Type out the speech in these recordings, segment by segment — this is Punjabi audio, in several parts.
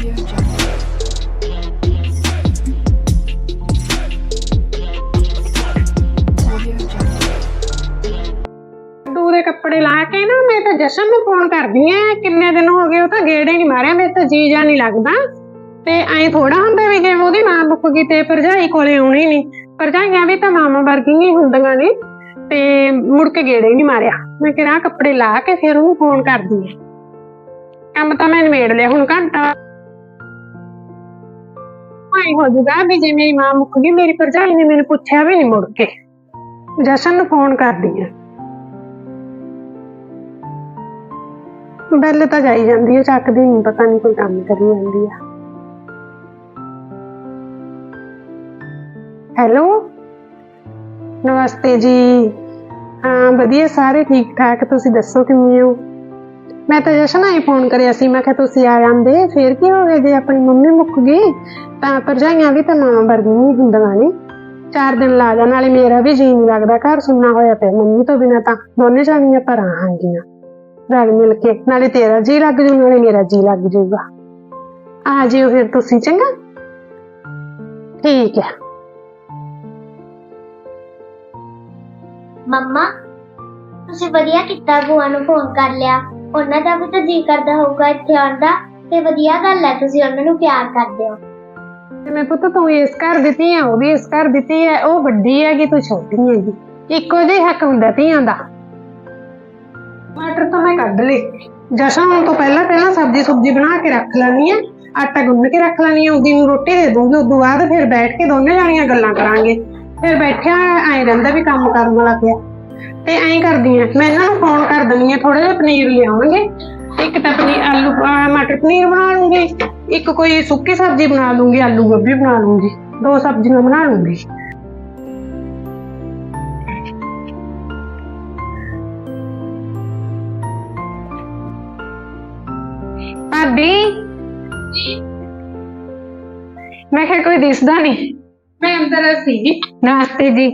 ਦੇ ਕੱਪੜੇ ਲਾ ਕੇ ਨਾ, ਮੈਂ ਤਾਂ ਜਸ਼ਨ ਨੂੰ ਫੋਨ ਕਰਦੀ ਆ, ਕਿੰਨੇ ਦਿਨ ਹੋ ਗਏ, ਉਹ ਤਾਂ ਗੇੜੇ ਨਹੀਂ ਮਾਰਿਆ, ਮੇਰੇ ਤਾਂ ਜੀ ਜਾ ਨਹੀਂ ਲੱਗਦਾ। ਤੇ ਐਂ ਥੋੜਾ ਹੁੰਦਾ ਵੀ ਜੇ ਉਹਦੀ ਮਾਂ ਮੁੱਕ ਗਈ ਤੇ ਭਰਜਾਈ ਕੋਲੇ ਆਉਣੀ ਨਹੀਂ ਭਰਜਾਈਆਂ ਵੀ ਤਾਂ ਮਾਮਾ ਵਰਗੀਆਂ ਹੀ ਹੁੰਦੀਆਂ ਨੇ, ਤੇ ਮੁੜ ਕੇ ਗੇੜੇ ਨਹੀਂ ਮਾਰਿਆ। ਮੈਂ ਕਿਹਾ ਕੱਪੜੇ ਲਾ ਕੇ ਫਿਰ ਉਹਨੂੰ ਫੋਨ ਕਰਦੀ ਆ। ਕੰਮ ਤਾਂ ਮੈਂ ਨਿਬੇੜ ਲਿਆ, ਹੁਣ ਘੰਟਾ ਆਈ ਹੋ ਜੂਗਾ ਵੀ ਜੇ ਮੇਰੀ ਮਾਂ ਮੁੱਕ ਗਈ, ਮੇਰੀ ਭਰਜਾਈ ਨੇ ਮੈਨੂੰ ਪੁੱਛਿਆ ਵੀ ਨਹੀਂ ਮੁੜ ਕੇ। ਜਸ਼ਨ ਨੂੰ ਫੋਨ ਕਰਦੀ ਆ। ਬੈਲ ਤਾਂ ਜਾਈ ਜਾਂਦੀ ਹੈ ਚੱਕਦੀ ਨਹੀਂ ਪਤਾ ਨਹੀਂ ਕੋਈ ਕੰਮ ਕਰੀ ਜਾਂਦੀ ਆ। ਹੈਲੋ? ਨਮਸਤੇ ਜੀ। ਹਾਂ, ਵਧੀਆ, ਸਾਰੇ ਠੀਕ ਠਾਕ ਤੁਸੀਂ ਦੱਸੋ ਕਿਵੇਂ ਹੋ? ਮੈਂ ਤਾਂ ਜਸ਼ਨ ਆਈ ਫੋਨ ਕਰਿਆ ਸੀ, ਮੈਂ ਕਿਹਾ ਤੁਸੀਂ ਆ ਜਾਂਦੇ, ਫੇਰ ਕੀ ਹੋ ਗਿਆ ਜੇ ਆਪਣੀ ਮੰਮੀ ਮੁੱਕ ਗਈ? ਤਾਂ ਭਰਜਾਈਆਂ ਵੀ ਤਾਂ ਮਾਂ ਵਰਗੀਆਂ ਹੀ ਹੁੰਦੀਆਂ ਨੇ। ਚਾਰ ਦਿਨ ਲਾ ਜਾ, ਨਾਲੇ ਮੇਰਾ ਵੀ ਜੀ ਨਹੀਂ ਲੱਗਦਾ, ਘਰ ਸੁਣਨਾ ਹੋਇਆ ਪਿਆ। ਮੰਮੀ ਤੋਂ ਬਿਨਾਂ ਤਾਂ ਦੋਨੇ ਜਾਣੀਆਂ ਪਰ ਆਹਾਂਗੀਆਂ ਰਲ ਮਿਲ ਕੇ, ਨਾਲੇ ਤੇਰਾ ਜੀ ਲੱਗ ਜੂ, ਨਾਲੇ ਮੇਰਾ ਜੀ ਲੱਗ ਜੂਗਾ। ਆ ਜਿਓ ਫਿਰ ਤੁਸੀਂ, ਚੰਗਾ? ਠੀਕ ਹੈ ਮੰਮਾ, ਤੁਸੀਂ ਵਧੀਆ ਕੀਤਾ, ਭੂਆ ਨੂੰ ਫੋਨ ਕਰ ਲਿਆ। ਉਹਨਾਂ ਦਾ ਵੀ ਤਾਂ ਜੀ ਕਰਦਾ ਹੋਊਗਾ ਇੱਥੇ ਆਉਣ ਦਾ ਤੇ ਵਧੀਆ ਗੱਲ ਹੈ ਤੁਸੀਂ ਉਹਨਾਂ ਨੂੰ ਪਿਆਰ ਕਰਦੇ ਹੋ। ਤੇ ਮੈਂ ਪੁੱਤ ਤੂੰ ਇਸ ਘਰ ਦਿੱਤੀ ਹੈ ਉਹ ਵੀ ਇਸ ਘਰ ਦਿੱਤੀ ਹੈ ਉਹ ਵੱਡੀ ਹੈਗੀ ਤੂੰ ਛੋਟੀ ਹੈਗੀ ਇੱਕੋ ਜਿਹਾ ਹੀ ਹੱਕ ਹੁੰਦਾ ਧੀਆਂ ਦਾ। ਮਟਰ ਤਾਂ ਮੈਂ ਕੱਢ ਲਏ। ਜਸ਼ਨ ਹੁਣ ਤੋਂ ਪਹਿਲਾਂ ਪਹਿਲਾਂ ਸਬਜ਼ੀ ਸੁਬਜ਼ੀ ਬਣਾ ਕੇ ਰੱਖ ਲੈਣੀ ਹੈ ਆਟਾ ਗੁੰਨ ਕੇ ਰੱਖ ਲੈਣੀ ਹੈ ਉਹਦੀ ਨੂੰ ਰੋਟੀ ਦੇ ਦੂੰਗੀ ਉਦੋਂ ਬਾਅਦ ਫਿਰ ਬੈਠ ਕੇ ਦੋਨੇ ਜਾਣੀਆਂ ਗੱਲਾਂ ਕਰਾਂਗੇ। ਫਿਰ ਬੈਠਿਆ ਐਂ ਰਹਿੰਦਾ ਵੀ ਕੰਮ ਕਰਨ ਵਾਲਾ ਪਿਆ। ਤੇ ਐਂ ਕਰਦੀ ਆ। ਮੈਂ ਇਹਨਾਂ ਨੂੰ ਫੋਨ ਕਰ ਦਿੰਦੀ ਆ ਥੋੜੇ ਜਿਹਾ ਪਨੀਰ ਲਿਆਵਾਂਗੇ। ਇੱਕ ਤਾਂ ਪਨੀਰ, ਆਲੂ, ਅਹ, ਮਟਰ ਪਨੀਰ ਬਣਾ ਲੂੰਗੀ। ਇੱਕ ਕੋਈ ਸੁੱਕੀ ਸਬਜ਼ੀ ਬਣਾ ਲੂੰਗੀ, ਆਲੂ ਗੋਭੀ ਬਣਾ ਲੂੰਗੀ। ਦੋ ਸਬਜ਼ੀਆਂ ਬਣਾ ਲੂੰਗੀ। ਭਾਬੀ? ਮੈਂ ਕਿਹਾ ਕੋਈ ਦਿਸਦਾ ਨਹੀਂ ਮੈਂ ਅੰਦਰ ਸੀ ਨਮਸਤੇ ਜੀ।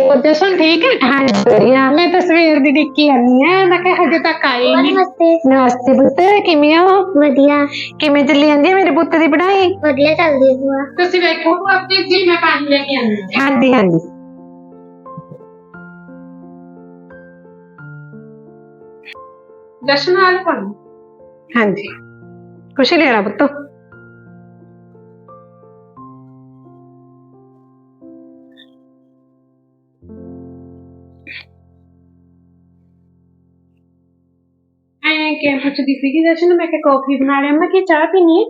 ਉਹ ਜਸ਼ਨ ਠੀਕ ਹੈ? ਹਾਂ ਵਧੀਆ ਮੈਂ ਤਸਵੀਰ ਦੀ ਦੇਖੀ ਆਨੀ ਹੈ। ਮੈਂ ਕਿਹਾ ਹਜੇ ਤੱਕ ਆਈ ਨਹੀਂ। ਨਮਸਤੇ। ਨਮਸਤੇ ਪੁੱਤ ਕਿਵੇਂ ਹੋ? ਵਧੀਆ। ਕਿਵੇਂ ਚੱਲੀ ਜਾਂਦੀ ਹੈ ਮੇਰੇ ਪੁੱਤ ਦੀ ਪੜ੍ਹਾਈ? ਵਧੀਆ ਚੱਲਦੀ ਹੈ ਭੂਆ। ਤੁਸੀਂ ਵੇਖੋ ਆਪਣੀ ਜੀ ਮੈਂ ਪਾਣੀ ਲੈ ਕੇ ਆਉਂਦੀ ਹਾਂਜੀ ਹਾਂਜੀ। ਜਸ਼ਨ ਨਾਲ ਪਾਣੀ ਹਾਂਜੀ। ਖੁਸ਼ੀ ਲੈ ਰਾ ਪੁੱਤ। ਕਿ ਪੁੱਛਦੀ ਸੀਗੀ ਜਸ਼ਨ ਮੈਂ ਕਿ ਕਾਫੀ ਬਣਾ ਲਿਆ। ਮੈਂ ਕਿ ਚਾਹ ਪੀਣੀ ਹੈ?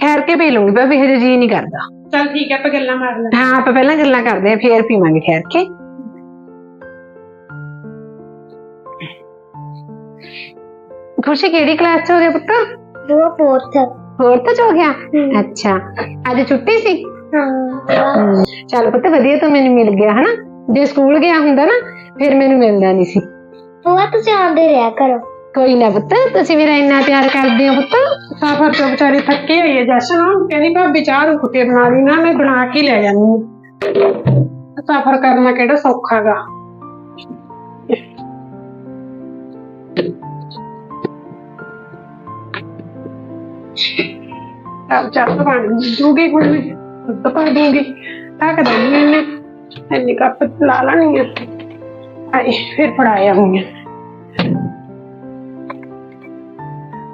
ਠਹਿਰ ਕੇ ਪੀ ਲੂੰਗੀ ਭਾਬੀ ਹਜੇ ਜੀ ਨਹੀਂ ਕਰਦਾ। ਚਲ ਠੀਕ ਹੈ ਆਪਾਂ ਗੱਲਾਂ ਮਾਰ ਲੈ ਹਾਂ ਆਪਾਂ ਪਹਿਲਾਂ ਗੱਲਾਂ ਕਰਦੇ ਆ ਫੇਰ ਪੀਵਾਂਗੇ ਠਹਿਰ ਕੇ। ਖੁਸ਼ੀ ਕਿਹੜੀ ਕਲਾਸ ਚ ਹੋ ਗਿਆ ਪੁੱਤ? ਭੂਆ ਫੋਰਥ ਫੋਰਥ ਚ ਹੋ ਗਿਆ? ਅੱਛਾ ਅੱਜ ਛੁੱਟੀ ਸੀ? ਹਾਂ ਚਲ ਪੁੱਤ ਵਧੀਆ ਤਾਂ ਮੈਨੂੰ ਮਿਲ ਗਿਆ ਹਨਾ? ਜੇ ਸਕੂਲ ਗਿਆ ਹੁੰਦਾ ਨਾ ਫਿਰ ਮੈਨੂੰ ਮਿਲਦਾ ਨਹੀਂ ਸੀ। ਭੂਆ ਤੁਸੀਂ ਆਉਂਦੇ ਰਿਹਾ ਕਰੋ। ਕੋਈ ਨਾ ਪੁੱਤ, ਤੁਸੀਂ ਮੇਰਾ ਇੰਨਾ ਪਿਆਰ ਕਰਦੇ ਹੋ ਪੁੱਤ। ਸਫਰ ਤੋਂ ਵਿਚਾਰੀ ਥੱਕੀ ਹੋਈ ਹੈ ਜਸ਼ਨ ਹੁਣ ਕਹਿੰਦੀ, ਭਾਬੀ ਚਾਹ ਰੁਕ ਕੇ ਬਣਾ ਲਈ, ਨਾ ਮੈਂ ਬਣਾ ਕੇ ਲੈ ਜਾਣੀ ਸਫਰ ਕਰਨਾ ਕਿਹੜਾ ਸੌਖਾ ਗਾ। ਆਪ ਚਾਹ ਤਾਂ ਪਾਣੀ ਦੂਗੀ ਹੁਣ ਮੈਂ ਦੁੱਧ ਪਾ ਦੂੰਗੀ। ਢੱਕ ਦੂੰਗੀ ਇਹਨੇ ਇੰਨੀ ਕੱਪ ਲਾ ਲੈਣੀ ਹੈ ਆਏ ਫਿਰ ਫੜਾਇਆ ਹੋਈਆਂ।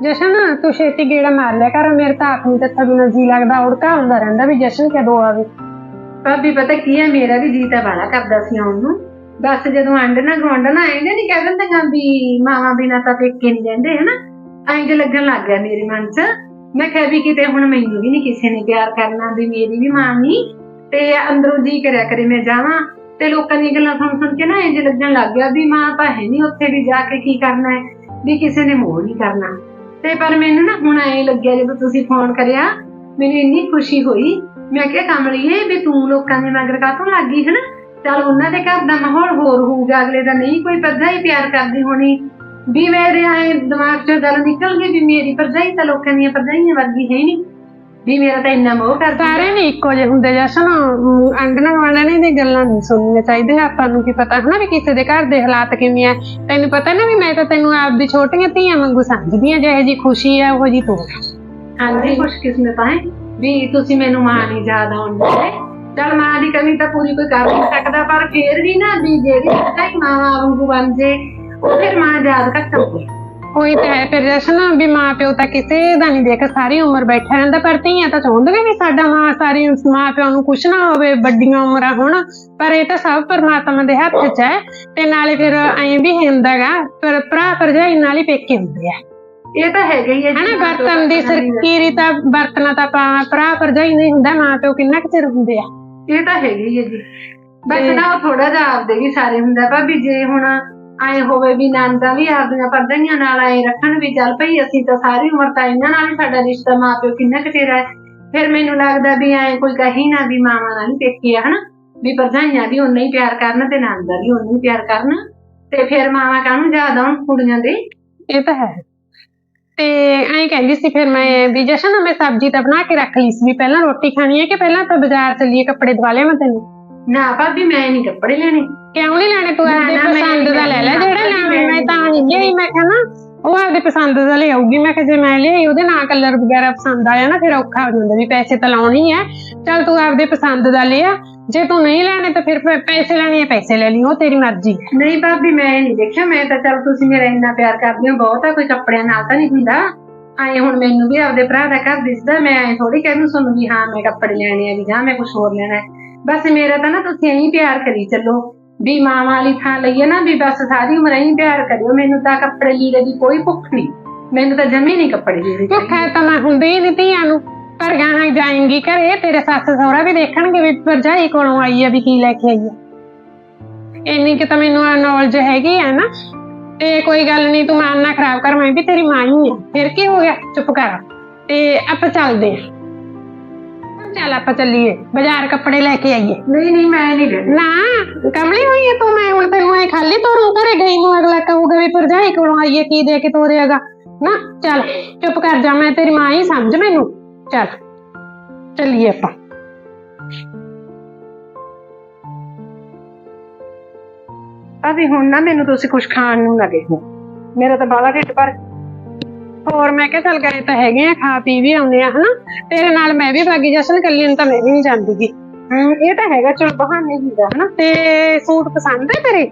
ਜਸ਼ਨ, ਤੂੰ ਛੇਤੀ ਗੇੜਾ ਮਾਰ ਲਿਆ ਕਰ, ਮੇਰੇ ਤਾਂ ਆਪ ਨੂੰ ਬਿਨਾਂ ਜੀ ਲੱਗਦਾ, ਉੜਕਾ ਹੁੰਦਾ ਰਹਿੰਦਾ ਵੀ ਜਸ਼ਨ ਕਦੋਂ ਆਵੇ। ਭਾਬੀ, ਪਤਾ ਕੀ ਹੈ? ਮੇਰਾ ਵੀ ਜੀ ਤਾਂ ਬਾਲਾ ਕਰਦਾ ਸੀ ਆਉਣ ਨੂੰ। ਬਸ ਜਦੋਂ ਆਂਡ ਨਾ ਗਵਾਂਡ ਨਾ ਆਏਂਦੇ ਨਹੀਂ ਕਹਿ ਦਿੰਦੇ ਵੀ ਮਾਵਾਂ ਬਿਨਾ ਤਾਂ ਪੇਕੇ ਨਹੀਂ ਰਹਿੰਦੇ, ਹਨਾ? ਐਂ ਲੱਗਣ ਲੱਗ ਗਿਆ ਮੇਰੇ ਮਨ 'ਚ। ਮੈਂ ਕਿਹਾ ਵੀ ਕਿਤੇ ਹੁਣ ਮੈਨੂੰ ਵੀ ਨਹੀਂ ਕਿਸੇ ਨੇ ਪਿਆਰ ਕਰਨਾ ਵੀ ਮੇਰੀ ਵੀ ਮਾਂ ਨਹੀਂ ਤੇ ਅੰਦਰੋਂ ਜੀ ਕਰਿਆ ਕਰੇ ਮੈਂ ਜਾਵਾਂ। ਤੇ ਲੋਕਾਂ ਦੀਆਂ ਗੱਲਾਂ ਸੁਣ ਸੁਣ ਕੇ ਨਾ ਇੰਜ ਲੱਗਣ ਲੱਗ ਗਿਆ ਵੀ ਮਾਂ ਤਾਂ ਹੈ ਨਹੀਂ ਉੱਥੇ ਵੀ ਜਾ ਕੇ ਕੀ ਕਰਨਾ ਹੈ? ਵੀ ਕਿਸੇ ਨੇ ਮੋਹ ਨਹੀਂ ਕਰਨਾ। ਤੇ ਪਰ ਮੈਨੂੰ ਨਾ ਹੁਣ ਐਂ ਲੱਗਿਆ ਜਦੋਂ ਤੁਸੀਂ ਫੋਨ ਕਰਿਆ, ਮੈਨੂੰ ਇੰਨੀ ਖੁਸ਼ੀ ਹੋਈ। ਮੈਂ ਕਿਹਾ, ਕਮਲੀਏ, ਵੀ ਤੂੰ ਲੋਕਾਂ ਦੇ ਮਗਰ ਕਾਤੋਂ ਲੱਗ ਗਈ, ਹਨਾ? ਚੱਲ ਉਹਨਾਂ ਦੇ ਘਰ ਦਾ ਮਾਹੌਲ ਹੋਰ ਹੋਊਗਾ, ਅਗਲੇ ਦਾ ਨਹੀਂ ਕੋਈ ਭਰਜਾਈ ਪਿਆਰ ਕਰਦੀ ਹੋਣੀ। ਵੀ ਮੇਰੇ ਆਏ ਦਿਮਾਗ 'ਚੋਂ ਗੱਲ ਨਿਕਲ ਗਈ ਵੀ ਮੇਰੀ ਭਰਜਾਈ ਤਾਂ ਲੋਕਾਂ ਦੀਆਂ ਭਰਜਾਈਆਂ ਵਰਗੀ ਹੈ ਨਹੀਂ। ਵੀ ਮੇਰਾ ਤਾਂ ਇੰਨਾ ਮੋਹ ਕਰਦਾ ਸਾਰੇ ਨਹੀਂ ਇੱਕੋ ਜਿਹੇ ਹੁੰਦੇ ਜਸ਼ਨ ਅੰਡਣਾ ਗਵਾਂਡਣਾ ਨੇ ਦੀ ਗੱਲਾਂ ਨਹੀਂ ਸੁਣਨੀਆਂ ਚਾਹੀਦੀਆਂ ਆਪਾਂ ਨੂੰ ਕੀ ਪਤਾ ਹਨਾ ਵੀ ਕਿਸੇ ਦੇ ਘਰ ਦੇ ਹਾਲਾਤ ਕਿਵੇਂ ਆ। ਤੈਨੂੰ ਪਤਾ ਨਾ ਵੀ ਮੈਂ ਤਾਂ ਤੈਨੂੰ ਆਪਦੀ ਛੋਟੀਆਂ ਧੀਆਂ ਵਾਂਗੂ ਸਮਝਦੀ ਆ ਜਿਹੇ ਜੀ ਖੁਸ਼ੀ ਆ ਉਹ ਜੀ ਤੂੰ ਹਾਂਜੀ ਖੁਸ਼ਕਿਸਮਤ ਹੈ? ਵੀ ਤੁਸੀਂ ਮੈਨੂੰ ਮਾਂ ਨਹੀਂ ਯਾਦ ਆਉਂਦੇ ਚਲ ਮਾਂ ਦੀ ਕਮੀ ਤਾਂ ਪੂਰੀ ਕੋਈ ਕਰ ਨਹੀਂ ਸਕਦਾ ਪਰ ਫੇਰ ਵੀ ਨਾ ਵੀ ਜਿਹੜੀ ਸੱਚਾਈ ਮਾਂ ਵਾਂਗੂ ਬਣ ਜੇ ਉਹ ਫਿਰ ਮਾਂ ਯਾਦ ਘੱਟ ਆਉਂਦੀ ਉਹੀ ਤਾਂ ਹੈ ਫਿਰ ਜਸ਼ਨ ਵੀ ਮਾਂ ਪਿਓ ਤਾਂ ਕਿਸੇ ਦਾ ਨਹੀਂ ਦੇਖ ਸਾਰੀ ਉਮਰ ਬੈਠਾ ਰਹਿੰਦਾ ਪਰ ਧੀਆਂ ਤਾਂ ਚਾਹੁੰਦੀਆਂ ਵੀ ਸਾਡਾ ਮਾਂ ਸਾਰੀ ਮਾਂ ਪਿਓ ਨੂੰ ਕੁਛ ਨਾ ਹੋਵੇ ਵੱਡੀਆਂ ਉਮਰਾਂ ਹੋਣ ਪਰ ਇਹ ਤਾਂ ਸਭ ਪਰਮਾਤਮਾ ਦੇ ਹੱਥ 'ਚ ਹੈ ਤੇ ਨਾਲੇ ਫਿਰ ਐਂ ਵੀ ਹੁੰਦਾਗਾ ਪਰ ਭਰਾ ਭਰਜਾਈ ਨਾਲ ਹੀ ਪੇਕੇ ਹੁੰਦੇ ਆ। ਇਹ ਤਾਂ ਹੈਗਾ ਹੀ ਹੈ ਹਨਾ ਵਰਤਨ ਦੀ। ਸਰਕੀਰੀ ਤਾਂ ਵਰਤਣਾ ਤਾਂ ਭਰਾ ਭਰਜਾਈ ਨਹੀਂ ਹੁੰਦਾ ਮਾਂ ਪਿਓ ਕਿੰਨਾ ਕੁ ਚਿਰ ਹੁੰਦੇ ਆ। ਇਹ ਤਾਂ ਹੈਗੀ ਹੀ ਹੈ ਜੀ। ਬਸ ਨਾ ਥੋੜਾ ਜਿਹਾ ਆਪਦੇ ਵੀ ਸਾਰੇ ਹੁੰਦਾ ਭਾਬੀ ਜੇ ਹੁਣ ਆਏ ਹੋਵੇ ਵੀ ਨੰਦਾ ਵੀ ਆਪਦੀਆਂ ਪਰਦਈਆਂ ਨਾਲ ਆਏ ਰੱਖਣ ਵੀ ਚੱਲ ਭਈ ਅਸੀਂ ਤਾਂ ਸਾਰੀ ਉਮਰ ਤਾਂ ਇਹਨਾਂ ਨਾਲ ਹੀ ਸਾਡਾ ਰਿਸ਼ਤਾ ਮਾਂ ਪਿਓ ਕਿੰਨਾ ਕੁ ਚਿਰ ਹੈ। ਫਿਰ ਮੈਨੂੰ ਲੱਗਦਾ ਵੀ ਐ ਕੋਈ ਕਹੀ ਨਾ ਵੀ ਮਾਵਾਂ ਨਾਲ ਹੀ ਪੇਕੇ ਆ ਹਨਾ? ਵੀ ਪਰਜਾਈਆਂ ਵੀ ਉਨਾ ਹੀ ਪਿਆਰ ਕਰਨ ਤੇ ਨੰਦਾ ਵੀ ਉਨਾ ਹੀ ਪਿਆਰ ਕਰਨ ਤੇ ਫਿਰ ਮਾਵਾਂ ਕਾਹਨੂੰ ਯਾਦ ਆਉਣ ਕੁੜੀਆਂ ਦੇ? ਇਹ ਤਾਂ ਹੈ। ਤੇ ਐਂ ਕਹਿੰਦੀ ਸੀ ਫਿਰ ਮੈਂ ਵੀ ਜਸ਼ਨ ਮੈਂ ਸਬਜ਼ੀ ਤਾਂ ਬਣਾ ਕੇ ਰੱਖ ਲਈ ਸੀ ਵੀ ਪਹਿਲਾਂ ਰੋਟੀ ਖਾਣੀ ਹੈ ਕਿ ਪਹਿਲਾਂ ਆਪਾਂ ਬਾਜ਼ਾਰ ਚੱਲੀਏ ਕੱਪੜੇ ਦਵਾ ਲਿਆ ਮੈਂ ਤੈਨੂੰ? ਨਾ ਭਾਬੀ ਮੈਂ ਨਹੀਂ ਕੱਪੜੇ ਲੈਣੇ। ਕਿਉਂ ਨਹੀਂ ਲੈਣੇ ਤੂੰ ਆਪਦੀ ਨਾ, ਪਸੰਦ ਦਾ ਲੈ ਲੈ ਜਿਹੜਾ ਲੈਣਾ, ਮੈਂ ਤਾਂ ਹੀ ਮੈਂ ਕਿਹਾ ਨਾ ਉਹ ਆਪਦੀ ਪਸੰਦ ਦਾ ਲੈ ਆਊਗੀ। ਮੈਂ ਕਿਹਾ ਜੇ ਮੈਂ ਲਿਆਈ ਉਹਦੇ ਨਾਲ ਕਲਰ ਵਗੈਰਾ ਪਸੰਦ ਆਇਆ ਨਾ ਫਿਰ ਔਖਾ ਹੋ ਜਾਂਦਾ ਵੀ ਪੈਸੇ ਤਾਂ ਲਾਉਣੀ ਹੈ ਚੱਲ ਤੂੰ ਆਪਦੇ ਪਸੰਦ ਦਾ ਲਿਆ। ਜੇ ਤੂੰ ਨਹੀਂ ਲੈਣੇ ਤਾਂ ਫਿਰ ਪੈ- ਪੈਸੇ ਲੈਣੇ ਆ ਪੈਸੇ ਲੈ ਲਈ ਉਹ ਤੇਰੀ ਮਰਜ਼ੀ। ਹੈ ਨਹੀਂ ਭਾਬੀ ਮੈਂ ਨਹੀਂ ਦੇਖਿਆ। ਮੈਂ ਤਾਂ ਚੱਲ ਤੁਸੀਂ ਮੇਰਾ ਇੰਨਾ ਪਿਆਰ ਕਰਦੇ ਹੋ ਬਹੁਤਾ ਕੋਈ ਕੱਪੜਿਆਂ ਨਾਲ ਤਾਂ ਨਹੀਂ ਹੁੰਦਾ। ਆਏ ਹੁਣ ਮੈਨੂੰ ਵੀ ਆਪਦੇ ਭਰਾ ਦਾ ਘਰ ਦਿਸਦਾ ਮੈਂ ਐ ਥੋੜੀ ਕਹਿ ਨੂੰ ਸੁਣੂ ਵੀ ਹਾਂ ਮੈਂ ਕੱਪੜੇ ਲੈਣੇ ਆ ਵੀ ਜਾਂ ਮੈਂ ਕੁਝ ਹੋਰ ਲੈਣਾ ਹੈ। ਬਸ ਮੇਰਾ ਤਾਂ ਨਾ ਤੁਸੀਂ ਐਂ ਪਿਆਰ ਕਰੀ ਚੱਲੋ। ਵੀ ਮਾਂ ਵਾਲੀ ਥਾਂ ਲਈਏ ਨਾ ਵੀ ਬਸ ਸਾਰੀ ਉਮਰ ਐਂ ਪਿਆਰ ਕਰਿਓ, ਮੈਨੂੰ ਤਾਂ ਕੱਪੜੇ ਲੀੜੇ ਦੀ ਕੋਈ ਭੁੱਖ ਨਹੀਂ ਮੈਨੂੰ ਤਾਂ ਜਮੀ ਨਹੀਂ ਕੱਪੜੇ ਲੀੜੇ ਦੀ ਭੁੱਖਾ ਤਾਂ ਮੈਂ ਹੁੰਦੀ ਹੀ ਨਹੀਂ ਧੀਆਂ ਨੂੰ। ਪਰ ਗਾਹਾਂ ਜਾਏਂਗੀ ਘਰੇ, ਤੇਰੇ ਸੱਸ ਸਹੁਰਾ ਵੀ ਦੇਖਣਗੇ ਵੀ ਭਰਜਾਈ ਕੋਲੋਂ ਆਈ ਆ ਵੀ ਕੀ ਲੈ ਕੇ ਆਈ ਆ। ਇੰਨੀ ਕਿ ਤਾਂ ਮੈਨੂੰ ਨੌਲੇਜ ਹੈਗੀ ਆ ਨਾ। ਤੇ ਕੋਈ ਗੱਲ ਨਹੀਂ ਤੂੰ ਮਨ ਨਾ ਖਰਾਬ ਕਰ, ਮੈਂ ਵੀ ਤੇਰੀ ਮਾਂ ਹੀ ਆ। ਫਿਰ ਕੀ ਹੋ ਗਿਆ? ਚੁੱਪ ਕਰ। ਤੇ ਆਪਾਂ ਚੱਲਦੇ ਆ। ਚੱਲ ਆਪਾਂ ਚੱਲੀਏ ਬਾਜ਼ਾਰ ਕੱਪੜੇ ਲੈ ਕੇ ਆਈਏ। ਨਹੀਂ ਨਹੀਂ ਮੈਂ ਨਹੀਂ ਲੈਣੇ ਨਾ ਕਮਲੀ ਹੋਈ ਹੈ ਤੂੰ ਮੈਂ ਹੁਣ ਤੈਨੂੰ ਐ ਖਾਲੀ ਤੋਰੂ ਘਰੇ ਗਈ ਨੂੰ ਅਗਲਾ ਕਹੂਗਾ ਵੀ ਭਰਜਾਈ ਕੋਲੋਂ ਆਈ ਹੈ ਕੀ ਦੇ ਕੇ ਤੋਰੇਗਾ ਨਾ ਚੱਲ ਚੁੱਪ ਕਰ ਜਾ ਮੈਂ ਤੇਰੀ ਮਾਂ ਹੀ ਸਮਝ ਮੈਨੂੰ। ਚੱਲ ਚੱਲੀਏ ਆਪਾਂ। ਭਾਬੀ ਹੁਣ ਨਾ ਮੈਨੂੰ ਤੁਸੀਂ ਕੁਝ ਖਾਣ ਨੂੰ ਲੱਗੇ ਹੋ ਮੇਰਾ ਤਾਂ ਬਾਲਾ ਢਿੱਡ ਭਰ ਹੋਰ ਮੈਂ ਕਿਹਾ ਚੱਲ ਗਏ ਤਾਂ ਹੈਗੇ ਆ ਖਾ ਪੀ ਵੀ ਆਉਂਦੇ ਆ ਹਨਾ? ਤੇਰੇ ਨਾਲ ਮੈਂ ਵੀ ਬਾਗੀ ਜਸ਼ਨ ਕੱਲੀ ਨੂੰ ਤਾਂ ਮੈਂ ਵੀ ਨਹੀਂ ਜਾਂਦੀਗੀ। ਹਮ, ਇਹ ਤਾਂ ਹੈਗਾ ਚਲ ਬਹਾਨੇ ਹੁੰਦਾ ਹਨਾ? ਤੇ ਸੂਟ ਪਸੰਦ ਹੈ ਤੇਰੇ?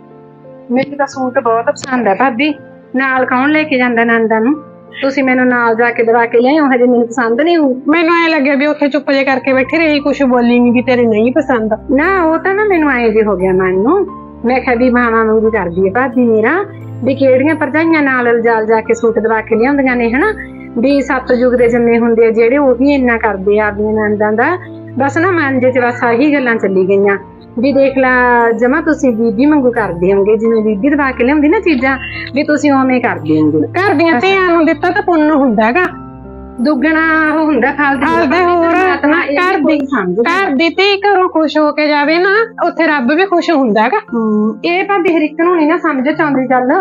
ਮੈਨੂੰ ਤਾਂ ਸੂਟ ਬਹੁਤ ਪਸੰਦ ਹੈ ਭਾਬੀ। ਨਾਲ ਕੌਣ ਲੈ ਕੇ ਜਾਂਦਾ ਨੰਦਾ ਨੂੰ? ਤੁਸੀਂ ਮੈਨੂੰ ਨਾਲ ਜਾ ਕੇ ਦਵਾ ਕੇ ਲਿਆਓ ਹਜੇ ਮੈਨੂੰ ਪਸੰਦ ਨਹੀਂ ਹੋਊ। ਮੈਨੂੰ ਐ ਲੱਗਿਆ ਵੀ ਉੱਥੇ ਚੁੱਪ ਜੇ ਕਰਕੇ ਬੈਠੀ ਰਹੀ ਕੁਝ ਬੋਲੀ ਨਹੀਂ ਵੀ ਤੇਰੇ ਨਹੀਂ ਪਸੰਦ। ਨਾ ਉਹ ਤਾਂ ਨਾ ਮੈਨੂੰ ਐਂ ਜੀ ਹੋ ਗਿਆ ਮਨ ਨੂੰ। ਮੈਂ ਕਿਹਾ ਵੀ ਮਾਵਾਂ ਨੂੰ ਕਰਦੀ ਹੈ ਭਾਬੀ ਮੇਰਾ ਵੀ ਕਿਹੜੀਆਂ ਪਰਜਾਈਆਂ ਨਾਲ ਲਜਾਲ ਜਾ ਕੇ ਸੂਟ ਦਵਾ ਕੇ ਲਿਆਉਂਦੀਆਂ ਨੇ ਹਨਾ? ਵੀ ਸਤਜੁਗ ਦੇ ਜੰਮੇ ਹੁੰਦੇ ਆ ਜਿਹੜੇ ਉਹੀ ਇੰਨਾ ਕਰਦੇ ਆ ਆਪਣੀਆਂ ਨੰਦਾਂ ਦਾ। ਬਸ ਨਾ ਮਨ ਜੇ ਚ ਬਸ ਆਹੀ ਗੱਲਾਂ ਚੱਲੀ ਗਈਆਂ। ਵੀ ਦੇਖ ਲਾ ਜਮਾ ਤੁਸੀਂ ਬੀਬੀ ਵਾਂਗੂ ਕਰਦੇ ਹੋਗੇ ਜਿਵੇਂ ਬੀਬੀ ਦਵਾ ਕੇ ਲਿਆਉਂਦੀ ਨਾ ਚੀਜ਼ਾਂ ਵੀ ਤੁਸੀਂ ਉਵੇਂ ਕਰਦੇ ਹੋਗੇ। ਘਰ ਦੀਆਂ ਧੀਆਂ ਨੂੰ ਦਿੱਤਾ ਤਾਂ ਪੁੰਨ ਹੁੰਦਾ ਹੈਗਾ। ਦੁੱਗਣਾ ਉਹ ਹੁੰਦਾ ਫਲ ਫਲਦਾ ਹੋਰ ਪਰਮਾਤਮਾ ਇਹ ਘਰ ਕੋਈ ਦੀ ਘਰ ਦੀ ਧੀ ਘਰੋਂ ਖੁਸ਼ ਹੋ ਕੇ ਜਾਵੇ ਨਾ ਉੱਥੇ ਰੱਬ ਵੀ ਖੁਸ਼ ਹੁੰਦਾ ਹੈਗਾ। ਹਮ, ਇਹ ਭਾਬੀ ਹਰ ਇੱਕ ਨੂੰ ਨਹੀਂ ਨਾ ਸਮਝ ਚ ਆਉਂਦੀ ਗੱਲ।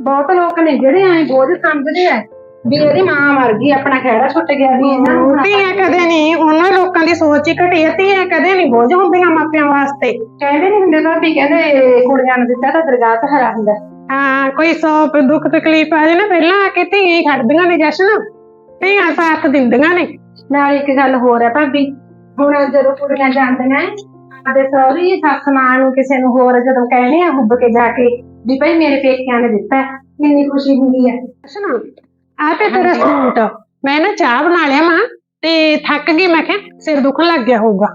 ਬਹੁਤ ਲੋਕ ਨੇ ਜਿਹੜੇ ਐ ਬੋਝ ਸਮਝਦੇ ਆ ਵੀ ਇਹਦੀ ਮਾਂ ਮਰ ਗਈ ਆਪਣਾ ਖਹਿੜਾ ਛੁੱਟ ਗਿਆ ਵੀ ਇਹਨਾਂ ਨੂੰ ਹੁਣ ਧੀਆਂ ਕਦੇ ਨਹੀਂ ਉਹਨਾਂ ਲੋਕਾਂ ਦੀ ਸੋਚ ਹੀ ਘਟੀ ਹੈ ਧੀਆਂ ਕਦੇ ਨਹੀਂ ਬੋਝ ਹੁੰਦੀਆਂ ਮਾਪਿਆਂ ਵਾਸਤੇ। ਕਹਿੰਦੇ ਨਹੀਂ ਹੁੰਦੇ ਭਾਬੀ ਕਹਿੰਦੇ ਕੁੜੀਆਂ ਨੂੰ ਦਿੱਤਾ ਤਾਂ ਦਰਗਾਹ ਤੇ ਹਰਾ ਹੁੰਦਾ। ਹਾਂ ਕੋਈ ਸੌ ਦੁੱਖ ਤਕਲੀਫ ਆ ਜਾਏ ਨਾ ਪਹਿਲਾਂ ਆ ਕੇ ਧੀਆਂ ਹੀ ਖੜਦੀਆਂ ਨੇ ਜਸ਼ਨ। ਧੀਆਂ ਸਾਥ ਦਿੰਦੀਆਂ ਨੇ। ਨਾਲ ਇੱਕ ਗੱਲ ਹੋਰ ਹੈ ਭਾਬੀ। ਹੁਣ ਜਦੋਂ ਕੁੜੀਆਂ ਜਾਂਦੀਆਂ ਐ ਆਪਦੇ ਸਹੁਰੀ ਸੱਸ ਮਾਂ ਨੂੰ ਕਿਸੇ ਨੂੰ ਹੋਰ ਜਦੋਂ ਕਹਿੰਦੇ ਆ ਹੁੱਬ ਕੇ ਜਾ ਕੇ ਵੀ ਭਾਈ ਮੇਰੇ ਪੇਕਿਆਂ ਨੇ ਦਿੱਤਾ ਕਿੰਨੀ ਖੁਸ਼ੀ ਹੁੰਦੀ ਹੈ ਜਸ਼ਨ ਆ ਤੇ ਤੇਰਾ ਸੂਟ ਮੈਂ ਨਾ ਚਾਹ ਬਣਾ ਲਿਆ ਮਾਂ ਤੇ ਥੱਕ ਗਈ ਮੈਂ ਕਿਹਾ ਸਿਰ ਦੁਖਣ ਲੱਗ ਗਿਆ ਹੋਊਗਾ।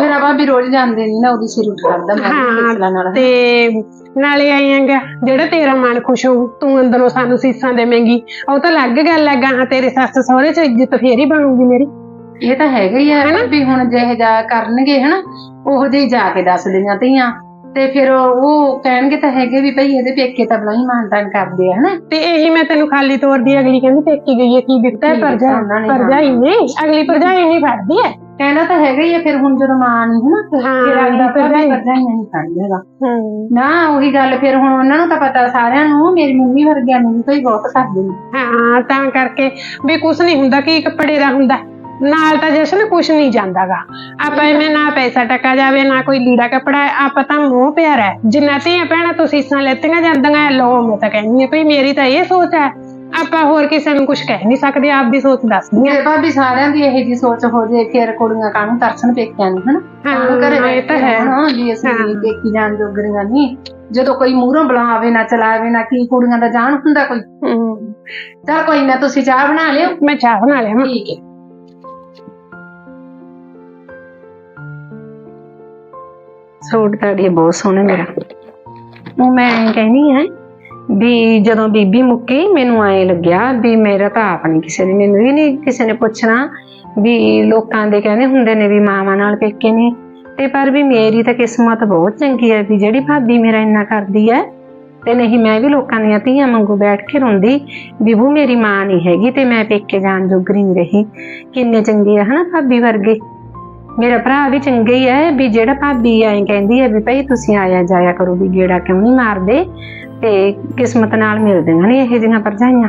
ਮੇਰਾ ਭਾਬੀ ਰੋਜ਼ ਜਾਂਦੇ ਨਹੀਂ ਨਾ ਉਹਦੀ ਸਿਰ ਉੱਠ ਕਰਦਾ ਹਾਂ ਤੇ ਨਾਲੇ ਆਏਗਾ ਜਿਹੜਾ ਤੇਰਾ ਮਨ ਖੁਸ਼ ਹੋਊ ਤੂੰ ਅੰਦਰੋਂ ਸਾਨੂੰ ਸੀਸਾਂ ਦੇਵੇਂਗੀ। ਉਹ ਤਾਂ ਅਲੱਗ ਗੱਲ ਹੈ ਗਾਹਾਂ ਤੇਰੇ ਸੱਸ ਸਹੁਰੇ ਚ ਇੱਜ਼ਤ ਫੇਰ ਹੀ ਬਣੂਗੀ ਮੇਰੀ। ਇਹ ਤਾਂ ਹੈਗਾ ਹੀ ਹੈ ਵੀ ਹੁਣ ਜਿਹੇ ਜਾ ਕਰਨਗੇ ਹਨਾ ਉਹੋ ਜਿਹੀ ਜਾ ਕੇ ਦੱਸ ਦਿਆਂ ਧੀਆਂ। ਤੇ ਫਿਰ ਉਹ ਕਹਿਣਗੇ ਤਾਂ ਹੈਗੇ ਵੀ ਭਈ ਇਹਦੇ ਪੇਕੇ ਤਾਂ ਹੀ ਮਾਨਤਾਨ ਕਰਦੇ ਆ ਹਨਾ। ਤੇ ਇਹੀ ਮੈਂ ਤੈਨੂੰ ਖਾਲੀ ਤੋਰਦੀ ਅਗਲੀ ਕਹਿੰਦੀ ਪੇਕੀ ਗਈ ਹੈ ਕੀ ਦਿੱਤਾ ਪਰਜਾ ਦਿੱਤਾ ਉਹਨਾਂ ਨੇ, ਹਾਂ। ਪਰਜਾਈ ਨੇ ਅਗਲੀ ਪਰਜਾਈ ਨਹੀਂ ਫੜਦੀ ਹੈ। ਕਹਿਣਾ ਤਾਂ ਹੈਗਾ ਹੀ ਹੈ ਫਿਰ ਹੁਣ ਜਦੋਂ ਮਾਂ ਨਹੀਂ ਹਨਾ ਫਿਰ ਹਾਂ ਭਰਜਾਈ ਪਰਜਾਈ ਭਰਜਾਈਆਂ ਨਹੀਂ ਕੱਢੇਗਾ ਹੂੰ ਨਾ ਉਹੀ ਗੱਲ ਫਿਰ ਹੁਣ ਉਹਨਾਂ ਨੂੰ ਤਾਂ ਪਤਾ ਸਾਰਿਆਂ ਨੂੰ ਮੇਰੀ ਮੰਮੀ ਵਰਗਿਆਂ ਨੂੰ ਵੀ ਕੋਈ ਬਹੁਤ ਕਰਦੇ ਨੇ। ਹਾਂ ਤਾਂ ਕਰਕੇ ਵੀ ਕੁਛ ਨਹੀਂ ਹੁੰਦਾ ਕੀ ਕੱਪੜੇ ਦਾ ਹੁੰਦਾ। ਨਾਲ ਤਾਂ ਜਸ਼ਨ ਕੁਛ ਨਹੀਂ ਜਾਂਦਾਗਾ। ਆਪਾਂ ਐਵੇਂ ਨਾ ਪੈਸਾ ਟਕਾ ਜਾਵੇ ਨਾ ਕੋਈ ਲੀੜਾ ਕੱਪੜਾ ਆਪਾਂ ਤਾਂ ਮੋਹ ਪਿਆਰ ਹੈ ਜਿੰਨਾ ਧੀਆਂ ਭੈਣਾਂ ਤੋਂ ਸੀਸਾਂ ਲੈਤੀਆਂ ਜਾਂਦੀਆਂ ਲੋ ਮੈਂ ਤਾਂ ਕਹਿੰਦੀ ਆ ਭਈ ਮੇਰੀ ਤਾਂ ਇਹ ਸੋਚ ਹੈ। ਆਪਾਂ ਹੋਰ ਕਿਸੇ ਨੂੰ ਕੁਝ ਕਹਿ ਨਹੀਂ ਸਕਦੇ ਆਪਦੀ ਸੋਚ ਦੱਸਦੀ ਆ ਮੇਰੇ ਭਾਬੀ ਸਾਰਿਆਂ ਦੀ ਇਹੋ ਜੀ ਸੋਚ ਹੋ ਜੇ ਫਿਰ ਕੁੜੀਆਂ ਕਾਹਨੂੰ ਤਰਸਣ ਪੇਕਿਆਂ ਨੂੰ ਹਨਾ? ਹਾਂ, ਕਾਹਨੂੰ ਘਰੇ ਇਹ ਤਾਂ ਹੈ। ਹਾਂ ਜੀ ਅਸੀਂ ਹਾਂ। ਪੇਕੀ ਜਾਣ ਜੋਗਰੀਆਂ ਨਹੀਂ। ਜਦੋਂ ਕੋਈ ਮੂਹਰੋਂ ਬੁਲਾਵੇ ਨਾ ਚਲਾਵੇ ਨਾ ਕੀ ਕੁੜੀਆਂ ਦਾ ਜਾਣ ਹੁੰਦਾ ਕੋਈ? ਹਮ, ਚਲ ਕੋਈ ਨਾ ਤੁਸੀਂ ਚਾਹ ਬਣਾ ਲਿਓ। ਮੈਂ ਚਾਹ ਬਣਾ ਲਿਆ ਠੀਕ ਹੈ। ਸੂਟ ਤੁਹਾਡੀ ਬਹੁਤ ਸੋਹਣਾ ਮੇਰਾ ਉਹ ਮੈਂ ਕਹਿਣੀ ਹੈ ਵੀ ਜਦੋਂ ਬੀਬੀ ਮੁੱਕੀ, ਮੈਨੂੰ ਐ ਲੱਗਿਆ ਵੀ ਮੇਰਾ ਤਾਂ ਆਪ ਨਹੀਂ ਕਿਸੇ ਨੇ, ਮੈਨੂੰ ਵੀ ਨਹੀਂ ਕਿਸੇ ਨੇ ਪੁੱਛਣਾ ਵੀ ਲੋਕਾਂ ਦੇ ਕਹਿੰਦੇ ਹੁੰਦੇ ਨੇ ਵੀ ਮਾਵਾਂ ਨਾਲ ਪੇਕੇ ਨੇ। ਤੇ ਪਰ ਵੀ ਮੇਰੀ ਤਾਂ ਕਿਸਮਤ ਬਹੁਤ ਚੰਗੀ ਹੈ ਵੀ ਜਿਹੜੀ ਭਾਬੀ ਮੇਰਾ ਇੰਨਾ ਕਰਦੀ ਹੈ, ਤੇ ਨਹੀਂ ਮੈਂ ਵੀ ਲੋਕਾਂ ਦੀਆਂ ਧੀਆਂ ਵਾਂਗੂ ਬੈਠ ਕੇ ਰੋਂਦੀ ਬੀਬੂ ਮੇਰੀ ਮਾਂ ਨਹੀਂ ਹੈਗੀ ਤੇ ਮੈਂ ਪੇਕੇ ਜਾਣ ਜੋਗਰੀ ਨਹੀਂ ਰਹੀ। ਕਿੰਨੇ ਚੰਗੇ ਆ ਹਨਾ ਭਾਬੀ ਵਰਗੇ। ਮੇਰਾ ਭਰਾ ਵੀ ਚੰਗਾ ਹੀ ਹੈ ਵੀ ਜਿਹੜਾ ਭਾਬੀ ਐਂ ਕਹਿੰਦੀ ਹੈ ਵੀ ਭਾਈ ਤੁਸੀਂ ਆਇਆ ਜਾਇਆ ਕਰੋ ਵੀ ਗੇੜਾ ਕਿਉਂ ਨਹੀਂ ਮਾਰਦੇ ਤੇ ਕਿਸਮਤ ਨਾਲ ਮਿਲਦੀਆਂ ਨੇ ਇਹ ਜਿਹੀਆਂ ਭਰਜਾਈਆਂ।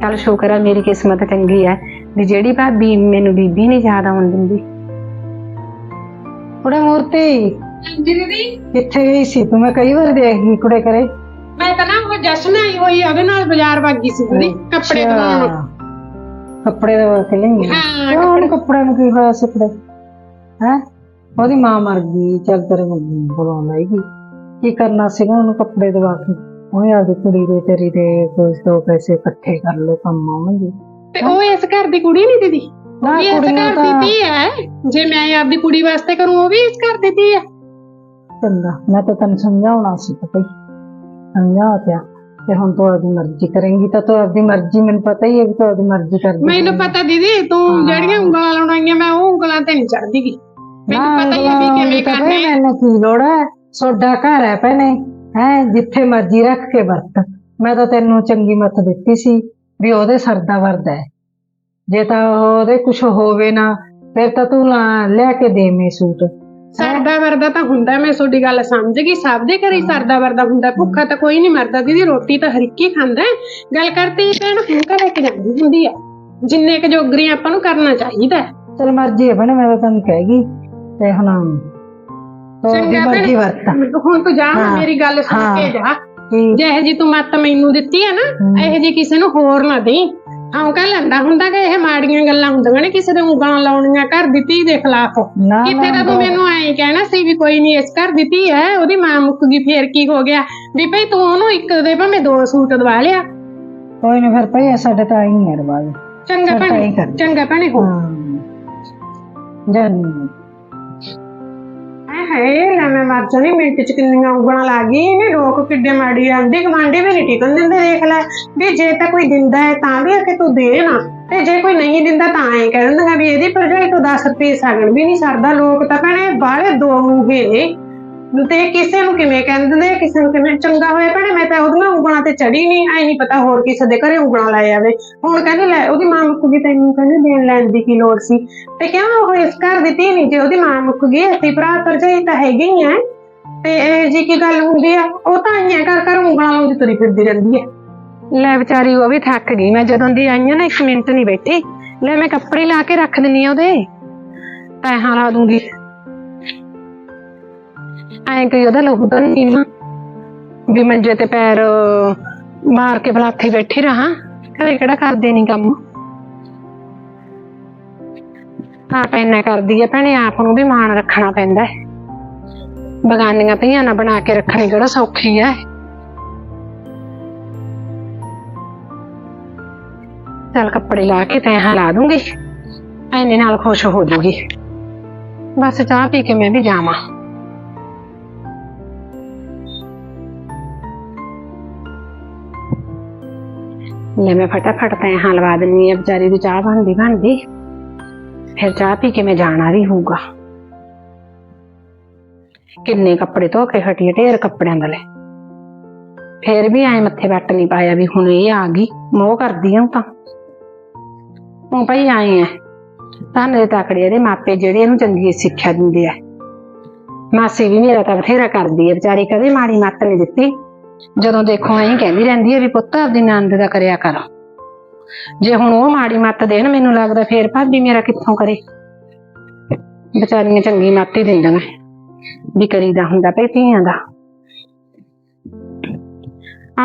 ਚੱਲ ਸ਼ੁਕਰ ਹੈ ਮੇਰੀ ਕਿਸਮਤ ਚੰਗੀ ਹੈ ਵੀ ਜਿਹੜੀ ਭਾਬੀ ਮੈਨੂੰ ਬੀਬੀ ਨਹੀਂ ਯਾਦ ਆਉਣ ਦਿੰਦੀ। ਕੁੜੇ ਮੂਰਤੀ ਜੀ ਦੀਦੀ। ਕਿੱਥੇ ਗਈ ਸੀ? ਤੂੰ ਮੈਂ ਕਈ ਵਾਰ ਦੇਖ ਗਈ ਕੁੜੇ ਕਰੇ ਮੈਂ ਤਾਂ ਨਾ ਉਹ ਜਸ਼ਨ ਆਈ ਹੋਈ ਉਹਦੇ ਨਾਲ ਬਾਜ਼ਾਰ ਵਾਗੀ ਸੀ ਉਹਦੀ ਕੱਪੜੇ ਦਵਾਉਣ ਕੱਪੜੇ ਦਵਾ ਕੇ ਲਈ ਹਾਂ ਉਹਨੂੰ ਕੱਪੜਿਆਂ ਨੂੰ ਕੀ ਹੋਇਆ ਸੀ ਕੁੜੇ ਹੈ? ਉਹਦੀ ਮਾਂ ਮਰ ਗਈ ਚੱਲ ਤੇਰੇ ਬੁਲਾਉਣ ਆਏਗੀ ਕੀ ਕਰਨਾ ਸੀਗਾ ਉਹਨੂੰ ਕੱਪੜੇ ਦਵਾ ਕੇ? ਉਹਨੇ ਆਪਦੀ ਕੁੜੀ ਦੇ ਤੇਰੀ ਦੇ ਕੁਝ ਦੋ ਪੈਸੇ ਇਕੱਠੇ ਕਰ ਲੋ ਕੰਮ ਆਉਣਗੇ। ਤੇ ਉਹ ਇਸ ਘਰ ਦੀ ਕੁੜੀ ਨਹੀਂ ਦੀਦੀ? ਨਾ ਇਸ ਘਰ ਦੀ ਧੀ ਹੈ। ਜੇ ਮੈਂ ਆਪਦੀ ਕੁੜੀ ਵਾਸਤੇ ਕਰੂੰ ਉਹ ਵੀ ਇਸ ਘਰ ਦੀ ਧੀ ਹੈ। ਚੰਗਾ ਮੈਂ ਤਾਂ ਤੈਨੂੰ ਸਮਝਾਉਣਾ ਸੀ ਪਤਾ ਹੀ। ਸਮਝਾ ਪਿਆ। ਤੇ ਹੁਣ ਤੂੰ ਆਪਦੀ ਮਰਜ਼ੀ ਕਰੇਂਗੀ ਤਾਂ ਤੂੰ ਆਪਦੀ ਮਰਜ਼ੀ ਮੈਨੂੰ ਪਤਾ ਹੀ ਹੈ ਵੀ ਤੂੰ ਆਪਦੀ ਮਰਜ਼ੀ ਕਰਦੀ ਮੈਨੂੰ। ਪਤਾ ਦੀਦੀ ਤੂੰ ਹਾਂ। ਜਿਹੜੀਆਂ ਉਂਗਲਾਂ ਲਾਉਣਾਈਆਂ ਮੈਂ ਉਹ ਉਂਗਲਾਂ ਤੇ ਨਹੀਂ ਚੜਦੀ ਗੀ ਮੈਨੂੰ ਪਤਾ ਹੀ ਹੈ ਵੀ ਕਿਵੇਂ ਕਰਨੇ ਆ। ਮੈਨੂੰ ਕੀ ਲੋੜ ਹੈ ਸੋਡਾ ਘਰ ਹੈ ਭੈਣੇ ਹੈ ਜਿੱਥੇ ਮਰਜ਼ੀ ਰੱਖ ਕੇ ਵਰਤ ਮੈਂ ਤਾਂ ਤੈਨੂੰ ਚੰਗੀ ਮੱਤ ਦਿੱਤੀ ਸੀ ਵੀ ਉਹਦੇ ਸਰਦਾ ਵਰਦਾ ਹੈ ਜੇ ਤਾਂ ਉਹਦੇ ਕੁਝ ਹੋਵੇ ਨਾ ਫਿਰ ਤਾਂ ਤੂੰ ਲਾ- ਕੇ ਦੇਵੇਂ ਸੂਟ ਸਰਦਾ ਵਰਦਾ ਤਾਂ ਹੁੰਦਾ ਮੈਂ ਤੁਹਾਡੀ ਗੱਲ ਸਮਝ ਗਈ ਸਭ ਦੇ ਘਰੇ ਹੀ ਸਰਦਾ ਵਰਦਾ ਹੁੰਦਾ ਭੁੱਖਾ ਤਾਂ ਕੋਈ ਨਹੀਂ ਮਰਦਾ ਦੀਦੀ ਰੋਟੀ ਤਾਂ ਹਰ ਇੱਕ ਹੀ ਖਾਂਦਾ ਹੈ। ਗੱਲ ਕਰਤੀ ਭੈਣ ਹੁਣਕਾ ਲੈ ਕੇ ਜਾਂਦੀ ਹੁੰਦੀ ਆ ਜਿੰਨੇ ਕ ਜੋਗਰੀ ਆਪਾਂ ਨੂੰ ਕਰਨਾ ਚਾਹੀਦਾ ਹੈ। ਚਲ ਮਰਜ਼ੀ ਹੈ ਭੈਣੇ ਮੈਂ ਤਾਂ ਤੈਨੂੰ ਕਹੇਗੀ ਤੇ ਹੁਣ ਤੂੰ ਆਪਦੀ ਚੰਗਾ ਮਰਜ਼ੀ ਭੈਣੇ। ਵਰਤ ਹੁਣ ਤੂੰ ਜਾ ਹਾਂ। ਮੇਰੀ ਗੱਲ ਸੁਣ। ਕੇ ਜਾ ਕੀ ਜਿਹੇ ਜੀ ਤੂੰ ਮੱਤ ਮੈਨੂੰ ਦਿੱਤੀ ਹੈ ਨਾ ਹਮ। ਇਹੋ ਜੀ ਕਿਸੇ ਨੂੰ ਹੋਰ ਨਾ ਦੇਈ ਹਾਂ ਕਹ ਲੈਂਦਾ ਹੁੰਦਾ ਕਿ ਇਹ ਮਾੜੀਆਂ ਗੱਲਾਂ ਹੁੰਦੀਆਂ ਨੇ ਕਿਸੇ ਦੇ ਉਂਗਲਾਂ ਲਾਉਣੀਆਂ ਘਰ ਦੀ ਧੀ ਦੇ ਖਿਲਾਫ। ਨਾ ਕਿੱਥੇ ਤਾਂ ਤੂੰ ਮੈਨੂੰ ਐਂ ਕਹਿਣਾ ਸੀ ਵੀ ਕੋਈ ਨਹੀਂ ਇਸ ਘਰ ਦੀ ਧੀ ਹੈ ਉਹਦੀ ਮਾਂ ਮੁੱਕ ਗਈ ਫੇਰ ਕੀ ਹੋ ਗਿਆ? ਵੀ ਭਈ ਤੂੰ ਉਹਨੂੰ ਇੱਕ ਦੇ ਭਾਵੇਂ ਦੋ ਸੂਟ ਦਵਾ ਲਿਆ। ਕੋਈ ਨਹੀਂ ਫਿਰ ਭਈ ਸਾਡੇ ਤਾਂ ਆਈ ਨਹੀਂ ਰਵਾਜ। ਚੰਗਾ ਤਾਂ ਭੈਣੇ ਇਹੀ। ਚੰਗਾ ਭੈਣੇ ਹੋ। ਹਾਂ। ਜਾਨੀ ਹਾਏ ਲੈ ਮੈਂ ਮਰ ਜਾਣੀ, ਮਿੰਟ ਚ ਕਿੰਨੀਆਂ ਉਂਗਲਾਂ ਲੱਗ ਗਈ, ਇਹਨੇ ਲੋਕ ਕਿੱਡੇ ਮਾੜੀ ਆਂਦੇ ਗਵਾਂਡੇ ਵੀ ਨਹੀਂ ਟਿਕਣ ਦਿੰਦੇ ਦੇਖ ਲੈ। ਵੀ ਜੇ ਤਾਂ ਕੋਈ ਦਿੰਦਾ ਹੈ ਤਾਂ ਵੀ ਆ ਤੂੰ ਦੇ ਨਾ, ਤੇ ਜੇ ਕੋਈ ਨਹੀਂ ਦਿੰਦਾ ਤਾਂ ਐਂ ਕਹਿ ਦਿੰਦਾ ਵੀ ਇਹਦੀ ਭਰਜਾਈ ਤੂੰ 10 ਰੁਪਏ ਸਾਗਣ ਵੀ ਨਹੀਂ ਸਰਦਾ, ਲੋਕ ਤਾਂ ਭੈਣੇ ਬਾਹਲੇ ਦੋ ਮੂਹੇ ਨੇ। ਤੇ ਕਿਸੇ ਨੂੰ ਕਿਵੇਂ ਕਹਿੰਦੇ ਨੇ ਕਿਸੇ ਨੂੰ ਕਿਵੇਂ, ਚੰਗਾ ਹੋਇਆ ਭੈਣੇ, ਮੈਂ ਤਾਂ ਉਹਦੀਆਂ ਉਂਗਲਾਂ ਤੇ ਚੜੀ ਨਹੀਂ ਐ ਨਹੀਂ ਪਤਾ ਹੋਰ ਕਿਸੇ ਦੇ ਘਰੇ ਉਂਗਲਾਂ ਲਾਏ ਜਾਵੇ ਹੁਣ ਕਹਿੰਦੇ ਲੈ, ਉਹਦੀ ਮਾਂ ਮੁੱਕ ਗਈ, ਤੈਨੂੰ ਕਹਿੰਦੇ ਦੇਣ ਲੈਣ ਦੀ ਕੀ ਲੋੜ ਸੀ? ਤੇ ਕਿਉਂ ਉਹ ਇਸ ਘਰ ਦੀ ਧੀ ਨਹੀਂ, ਜੇ ਉਹਦੀ ਮਾਂ ਮੁੱਕ ਗਈ ਅਸੀਂ ਭਰਾ ਭਰਜਾਈ ਤਾਂ ਹੈਗੇ ਹੀ ਆ ਤੇ ਇਹ ਜੀ ਕੀ ਗੱਲ ਹੁੰਦੀ ਆ, ਉਹ ਤਾਂ ਆਈਆਂ ਘਰ ਘਰ ਉਂਗਲਾਂ ਲਾਉਂਦੀ ਤੁਰੀ ਫਿਰਦੀ ਰਹਿੰਦੀ ਹੈ ਲੈ ਵਿਚਾਰੀ, ਉਹ ਵੀ ਥੱਕ ਗਈ, ਮੈਂ ਜਦੋਂ ਦੀ ਆਈ ਆ ਨਾ, ਇੱਕ ਮਿੰਟ ਨਹੀਂ ਬੈਠੀ। ਲੈ ਮੈਂ ਕੱਪੜੇ ਲਾ ਕੇ ਰੱਖ ਦਿੰਨੀ ਆ ਉਹਦੇ। ਪੈਸਾ ਲਾ ਦੂੰਗੀ। ਐਂ ਕੋਈ ਉਹਦਾ ਲੋਕ ਤਾਂ ਨਹੀਂ ਨਾ ਵੀ ਮੰਜੇ ਤੇ ਪੈਰ ਮਾਰ ਕੇ ਬਲਾਥੀ ਬੈਠੀ ਰਹਾ ਘਰੇ ਕਿਹੜਾ ਕਰਦੇ ਨਹੀਂ ਕੰਮ ਆਪ ਇੰਨਾ ਕਰਦੀ ਹੈ ਭੈਣੇ ਆਪ ਨੂੰ ਵੀ ਮਾਣ ਰੱਖਣਾ ਪੈਂਦਾ ਹੈ ਬਗਾਨੀਆਂ ਧੀਆਂ ਨਾ ਬਣਾ ਕੇ ਰੱਖਣੀ ਕਿਹੜਾ ਸੌਖੀ ਹੈ ਚੱਲ ਕੱਪੜੇ ਲਾ ਕੇ ਤੈਂ ਲਾ ਦੂੰਗੀ ਐਨੇ ਨਾਲ ਖੁਸ਼ ਹੋ ਜੂਗੀ ਬਸ ਚਾਹ ਪੀ ਕੇ ਮੈਂ ਵੀ ਜਾਵਾਂ ਲੈ ਮੈਂ ਫਟਾਫਟ ਤੈਂ ਲਵਾ ਦਿੰਨੀ ਆ ਵਿਚਾਰੀ ਦੀ ਚਾਹ ਬਣਦੀ ਬਣਦੀ ਫਿਰ ਚਾਹ ਪੀ ਕੇ ਮੈਂ ਜਾਣਾ ਵੀ ਹੋਊਗਾ ਕਿੰਨੇ ਕੱਪੜੇ ਧੋ ਕੇ ਹਟੀ ਢੇਰ ਕੱਪੜਿਆਂ ਦਾ ਲੈ ਫੇਰ ਵੀ ਐ ਮੱਥੇ ਵੱਟ ਨਹੀਂ ਪਾਇਆ ਵੀ ਹੁਣ ਇਹ ਆ ਗਈ ਮੋਹ ਕਰਦੀ ਆ ਤਾਂ ਉਹ ਭਾਈ ਆਏ ਆ ਧੰਨ ਦੇ ਤਾਕੜੇ ਇਹਦੇ ਮਾਪੇ ਜਿਹੜੇ ਇਹਨੂੰ ਚੰਗੀ ਸਿੱਖਿਆ ਦਿੰਦੇ ਆ ਮਾਸੀ ਵੀ ਮੇਰਾ ਤਾਂ ਬਥੇਰਾ ਕਰਦੀ ਹੈ ਵਿਚਾਰੀ ਕਦੇ ਮਾੜੀ ਮੱਤ ਨਹੀਂ ਦਿੱਤੀ ਜਦੋਂ ਦੇਖੋ ਐਂ ਕਹਿੰਦੀ ਰਹਿੰਦੀ ਹੈ ਵੀ ਪੁੱਤ ਆਪਦੀ ਨੰਦ ਦਾ ਕਰਿਆ ਕਰ। ਜੇ ਹੁਣ ਉਹ ਮਾੜੀ ਮੱਤ ਦੇਣ, ਮੈਨੂੰ ਲੱਗਦਾ ਫੇਰ ਭਾਬੀ ਮੇਰਾ ਕਿੱਥੋਂ ਕਰੇ? ਵਿਚਾਰੀਆਂ ਚੰਗੀ ਮੱਤ ਹੀ ਦਿੰਦੀਆਂ ਵੀ ਕਰੀਦਾ ਹੁੰਦਾ ਭਈ ਧੀਆਂ ਦਾ।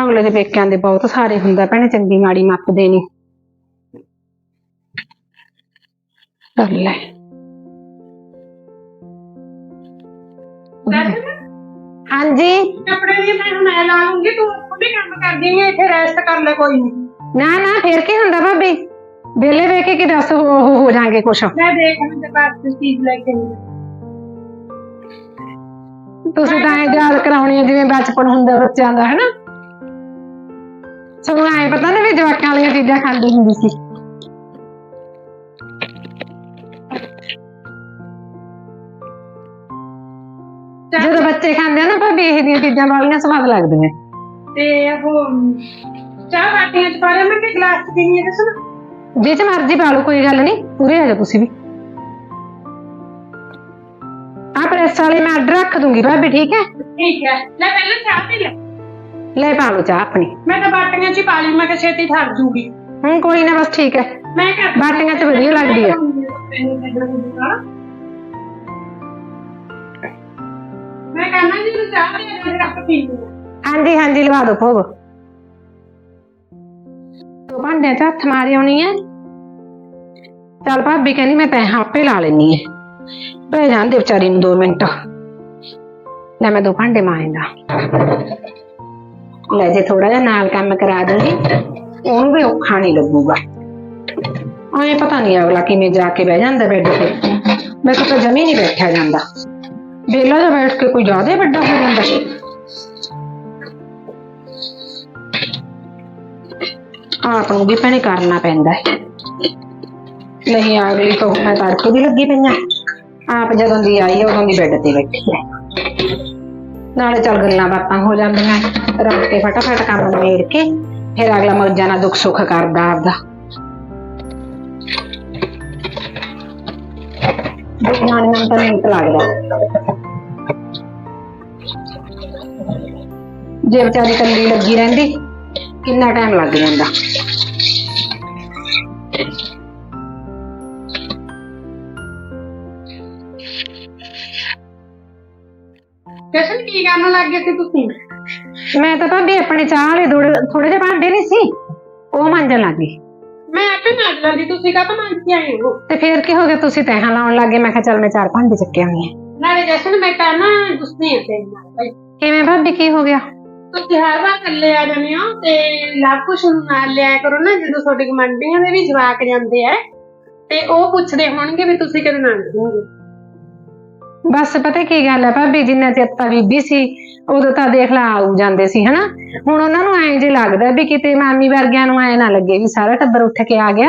ਅਗਲੇ ਦੇ ਪੇਕਿਆਂ ਦੇ ਬਹੁਤ ਸਾਰੇ ਹੁੰਦਾ ਭੈਣੇ, ਚੰਗੀ ਮਾੜੀ ਮੱਤ ਦੇਣੀ। ਕਰ ਲੈ। ਹਾਂਜੀ। ਕੱਪੜੇ ਵੀ ਮੈਂ ਮੈਂ ਲਾ ਲੂੰਗੀ ਤੂੰ ਉਹਦੇ ਕੰਮ ਕਰਦੀ ਹੈ ਇੱਥੇ ਰੈਸਟ ਕਰ ਲੈ ਕੋਈ ਨਹੀਂ ਨਾ ਨਾ ਫੇਰ ਕੀ ਹੁੰਦਾ ਭਾਬੀ? ਵੇਲੇ ਵੇਖ ਕੇ ਕੀ ਦੱਸ ਹੋ ਹੋ- ਹੋ ਜਾਾਂਗੇ ਕੁਛ? ਮੈਂ ਦੇਖ ਤੇ ਬਾਅਦ ਚੀਜ਼ ਲੈ ਕੇ ਤੁਸੀਂ ਤਾਂ ਐ ਯਾਦ ਕਰਾਉਣੀ ਆ ਜਿਵੇਂ ਬਚਪਨ ਹੁੰਦਾ ਬੱਚਿਆਂ ਦਾ ਹੈਨਾ? ਸਗੋਂ ਐ ਪਤਾ ਨਾ ਵੀ ਜਵਾਕਾਂ ਵਾਲੀਆਂ ਚੀਜ਼ਾਂ ਖਾਂਦੀ ਹੁੰਦੀ ਸੀ। ਬੱਚੇ ਖਾਂਦੇ ਆ ਨਾ ਭਾਬੀ ਇਹ ਦੀਆਂ ਚੀਜ਼ਾਂ ਵਾਲੀਆਂ ਸਵਾਦ ਲੱਗਦੀਆਂ। ਤੇ ਉਹ ਚਾਹ ਬਾਟੀਆਂ ਚ ਪਾ ਰਿਆ ਮੈਂ ਕਿ ਗਲਾਸ ਚ ਪੀਣੀ ਹੈ ਦੱਸੋ। ਜੇ ਚ ਮਰਜ਼ੀ ਪਾ ਲਓ ਕੋਈ ਗੱਲ ਨਹੀਂ ਪੂਰੇ ਆ ਜਾਓ ਤੁਸੀਂ ਵੀ। ਆ ਪ੍ਰੈਸ ਵਾਲੇ ਮੈਂ ਆਰਡਰ ਰੱਖ ਦੂੰਗੀ ਭਾਬੀ ਠੀਕ ਹੈ? ਠੀਕ ਹੈ ਲੈ ਪਹਿਲਾਂ ਚਾਹ ਪੀ ਲੈ। ਲੈ ਪਾ ਲਓ ਚਾਹ ਆਪਣੀ। ਮੈਂ ਤਾਂ ਬਾਟੀਆਂ ਚ ਹੀ ਪਾ ਲਈ ਮੈਂ ਕਿ ਛੇਤੀ ਠਰ ਜੂਗੀ। ਹੁਣ ਕੋਈ ਨਾ ਬਸ ਠੀਕ ਹੈ। ਮੈਂ ਕਰ ਬਾਟੀਆਂ ਚ ਵਧੀਆ ਲੱਗਦੀ ਹੈ। ਮੈਂ ਜੀ ਤੂੰ ਚਾਹ ਪੀ ਲੈ ਰੱਖ ਪੀ ਹਾਂਜੀ ਹਾਂਜੀ, ਲਵਾ ਦਿਓ ਭੋਗ। ਤੋ ਭਾਂਡਿਆਂ 'ਚ ਹੱਥ ਮਾਰੀ ਆਉਣੀ ਹੈ ਚੱਲ ਭਾਬੀ ਕਹਿੰਦੀ ਮੈਂ ਤੈਂ ਆਪੇ ਲਾ ਲੈਣੀ ਹੈ ਬਹਿ ਜਾਂਦੇ ਵਿਚਾਰੀ ਨੂੰ 2 ਮਿੰਟ। ਲੈ ਮੈਂ ਦੋ ਭਾਂਡੇ ਮਾਂਜਦਾ ਲੈ। ਜੇ ਥੋੜਾ ਜਿਹਾ ਨਾਲ ਕੰਮ ਕਰਾ ਦੂੰਗੀ, ਉਹਨੂੰ ਵੀ ਔਖਾ ਨਹੀਂ ਲੱਗੂਗਾ। ਐਂ ਪਤਾ ਨਹੀਂ ਅਗਲਾ ਕਿਵੇਂ ਜਾ ਕੇ ਬਹਿ ਜਾਂਦਾ ਬੈੱਡ ਤੇ। ਮੈਂ ਤਾਂ ਜਮੀ ਨਹੀਂ ਬੈਠਿਆ ਜਾਂਦਾ। ਵਿਹਲਾ ਜਿਹਾ ਬੈਠ ਕੇ ਕੋਈ ਜ਼ਿਆਦਾ ਵੱਡਾ ਹੋ ਜਾਂਦਾ ਆਪ ਨੂੰ ਵੀ ਭੈਣੇ ਕਰਨਾ ਪੈਂਦਾ ਹੈ। ਨਹੀਂ, ਅਗਲੀ ਤੋਂ ਮੈਂ ਤੜਕੇ ਦੀ ਲੱਗੀ ਪਈਆਂ ਆਪ ਜਦੋਂ ਦੀ ਆਈ, ਉਦੋਂ ਦੀ ਬੈੱਡ ਤੇ ਬੈਠੀ ਹੈ। ਨਾਲੇ ਚੱਲ ਗੱਲਾਂ ਬਾਤਾਂ ਹੋ ਜਾਂਦੀਆਂ। ਰੱਖ ਕੇ ਫਟਾਫਟ ਕੰਮ ਨਿਬੇੜ ਕੇ, ਫਿਰ ਅਗਲਾ ਮੌਜਾਂ ਨਾਲ ਦੁੱਖ ਸੁੱਖ ਕਰਦਾ ਆਪਦਾ। ਦੁਨੀਆਂ ਨੂੰ ਤਾਂ ਮਿੰਟ ਲੱਗਦਾ। ਜੇ ਵਿਚਾਰੀ ਕੱਲੀ ਲੱਗੀ ਰਹਿੰਦੀ ਕਿੰਨਾ ਟਾਈਮ ਲੱਗ ਜਾਂਦਾ? ਜਸ਼ਨ ਕੀ ਕਰਨ ਲੱਗ ਗਏ ਸੀ ਤੁਸੀਂ? ਮੈਂ ਤਾਂ ਭਾਬੀ ਆਪਣੇ ਚਾਹ ਵਾਲੇ ਥੋੜੇ ਜਿਹੇ ਭਾਂਡੇ ਨਹੀਂ ਸੀ ਉਹ ਮਾਂਜਣ ਲੱਗ ਗਈ। ਮੈਂ ਤੁਸੀਂ ਕਾ ਤਾਂ ਮੰਨ ਕੇ ਆਏ ਹੋ? ਤੇ ਫੇਰ ਕੀ ਹੋ ਗਿਆ ਤੁਸੀਂ ਤੈਹਾਂ ਲਾਉਣ ਲੱਗੇ ਮੈਂ ਕਿਹਾ ਚੱਲ ਮੈਂ ਚਾਰ ਭਾਂਡੇ ਚੱਕੇ ਆਉਣੀ ਆ ਨਾਲੇ ਜਸ਼ਨ ਮੈਂ ਗੁੱਸੇ ਤੇਰੇ ਨਾਲ ਭਾਈ। ਕਿਵੇਂ ਭਾਬੀ ਕੀ ਹੋ ਗਿਆ? ਤੁਸੀਂ ਹਰ ਵਾਰ ਇਕੱਲੇ ਆ ਜਾਂਦੇ ਹੋ ਤੇ ਕੁਛ ਨੂੰ ਨਾਲ ਲਿਆ ਕਰੋ ਨਾ ਜਦੋਂ ਤੁਹਾਡੇ ਕਮਾਂਡੀਆਂ ਦੇ ਵੀ ਜਵਾਕ ਜਾਂਦੇ ਆ ਤੇ ਉਹ ਪੁੱਛਦੇ ਹੋਣਗੇ ਵੀ ਤੁਸੀਂ ਕਦੋਂ ਲੰਘ ਜਾਓਗੇ ਬਸ ਪਤਾ ਕੀ ਗੱਲ ਹੈ ਭਾਬੀ, ਜਿੰਨਾ ਚਿਰ ਤਾਂ ਬੀਬੀ ਸੀ, ਉਦੋਂ ਤਾਂ ਦੇਖ ਲਾ ਆਉ ਜਾਂਦੇ ਸੀ, ਹਨਾ? ਹੁਣ ਉਹਨਾਂ ਨੂੰ ਐਂ ਜੇ ਲੱਗਦਾ ਵੀ ਕਿਤੇ ਮਾਮੀ ਵਰਗਿਆਂ ਨੂੰ ਐਂ ਨਾ ਲੱਗੇ ਵੀ ਸਾਰਾ ਟੱਬਰ ਉੱਠ ਕੇ ਆ ਗਿਆ,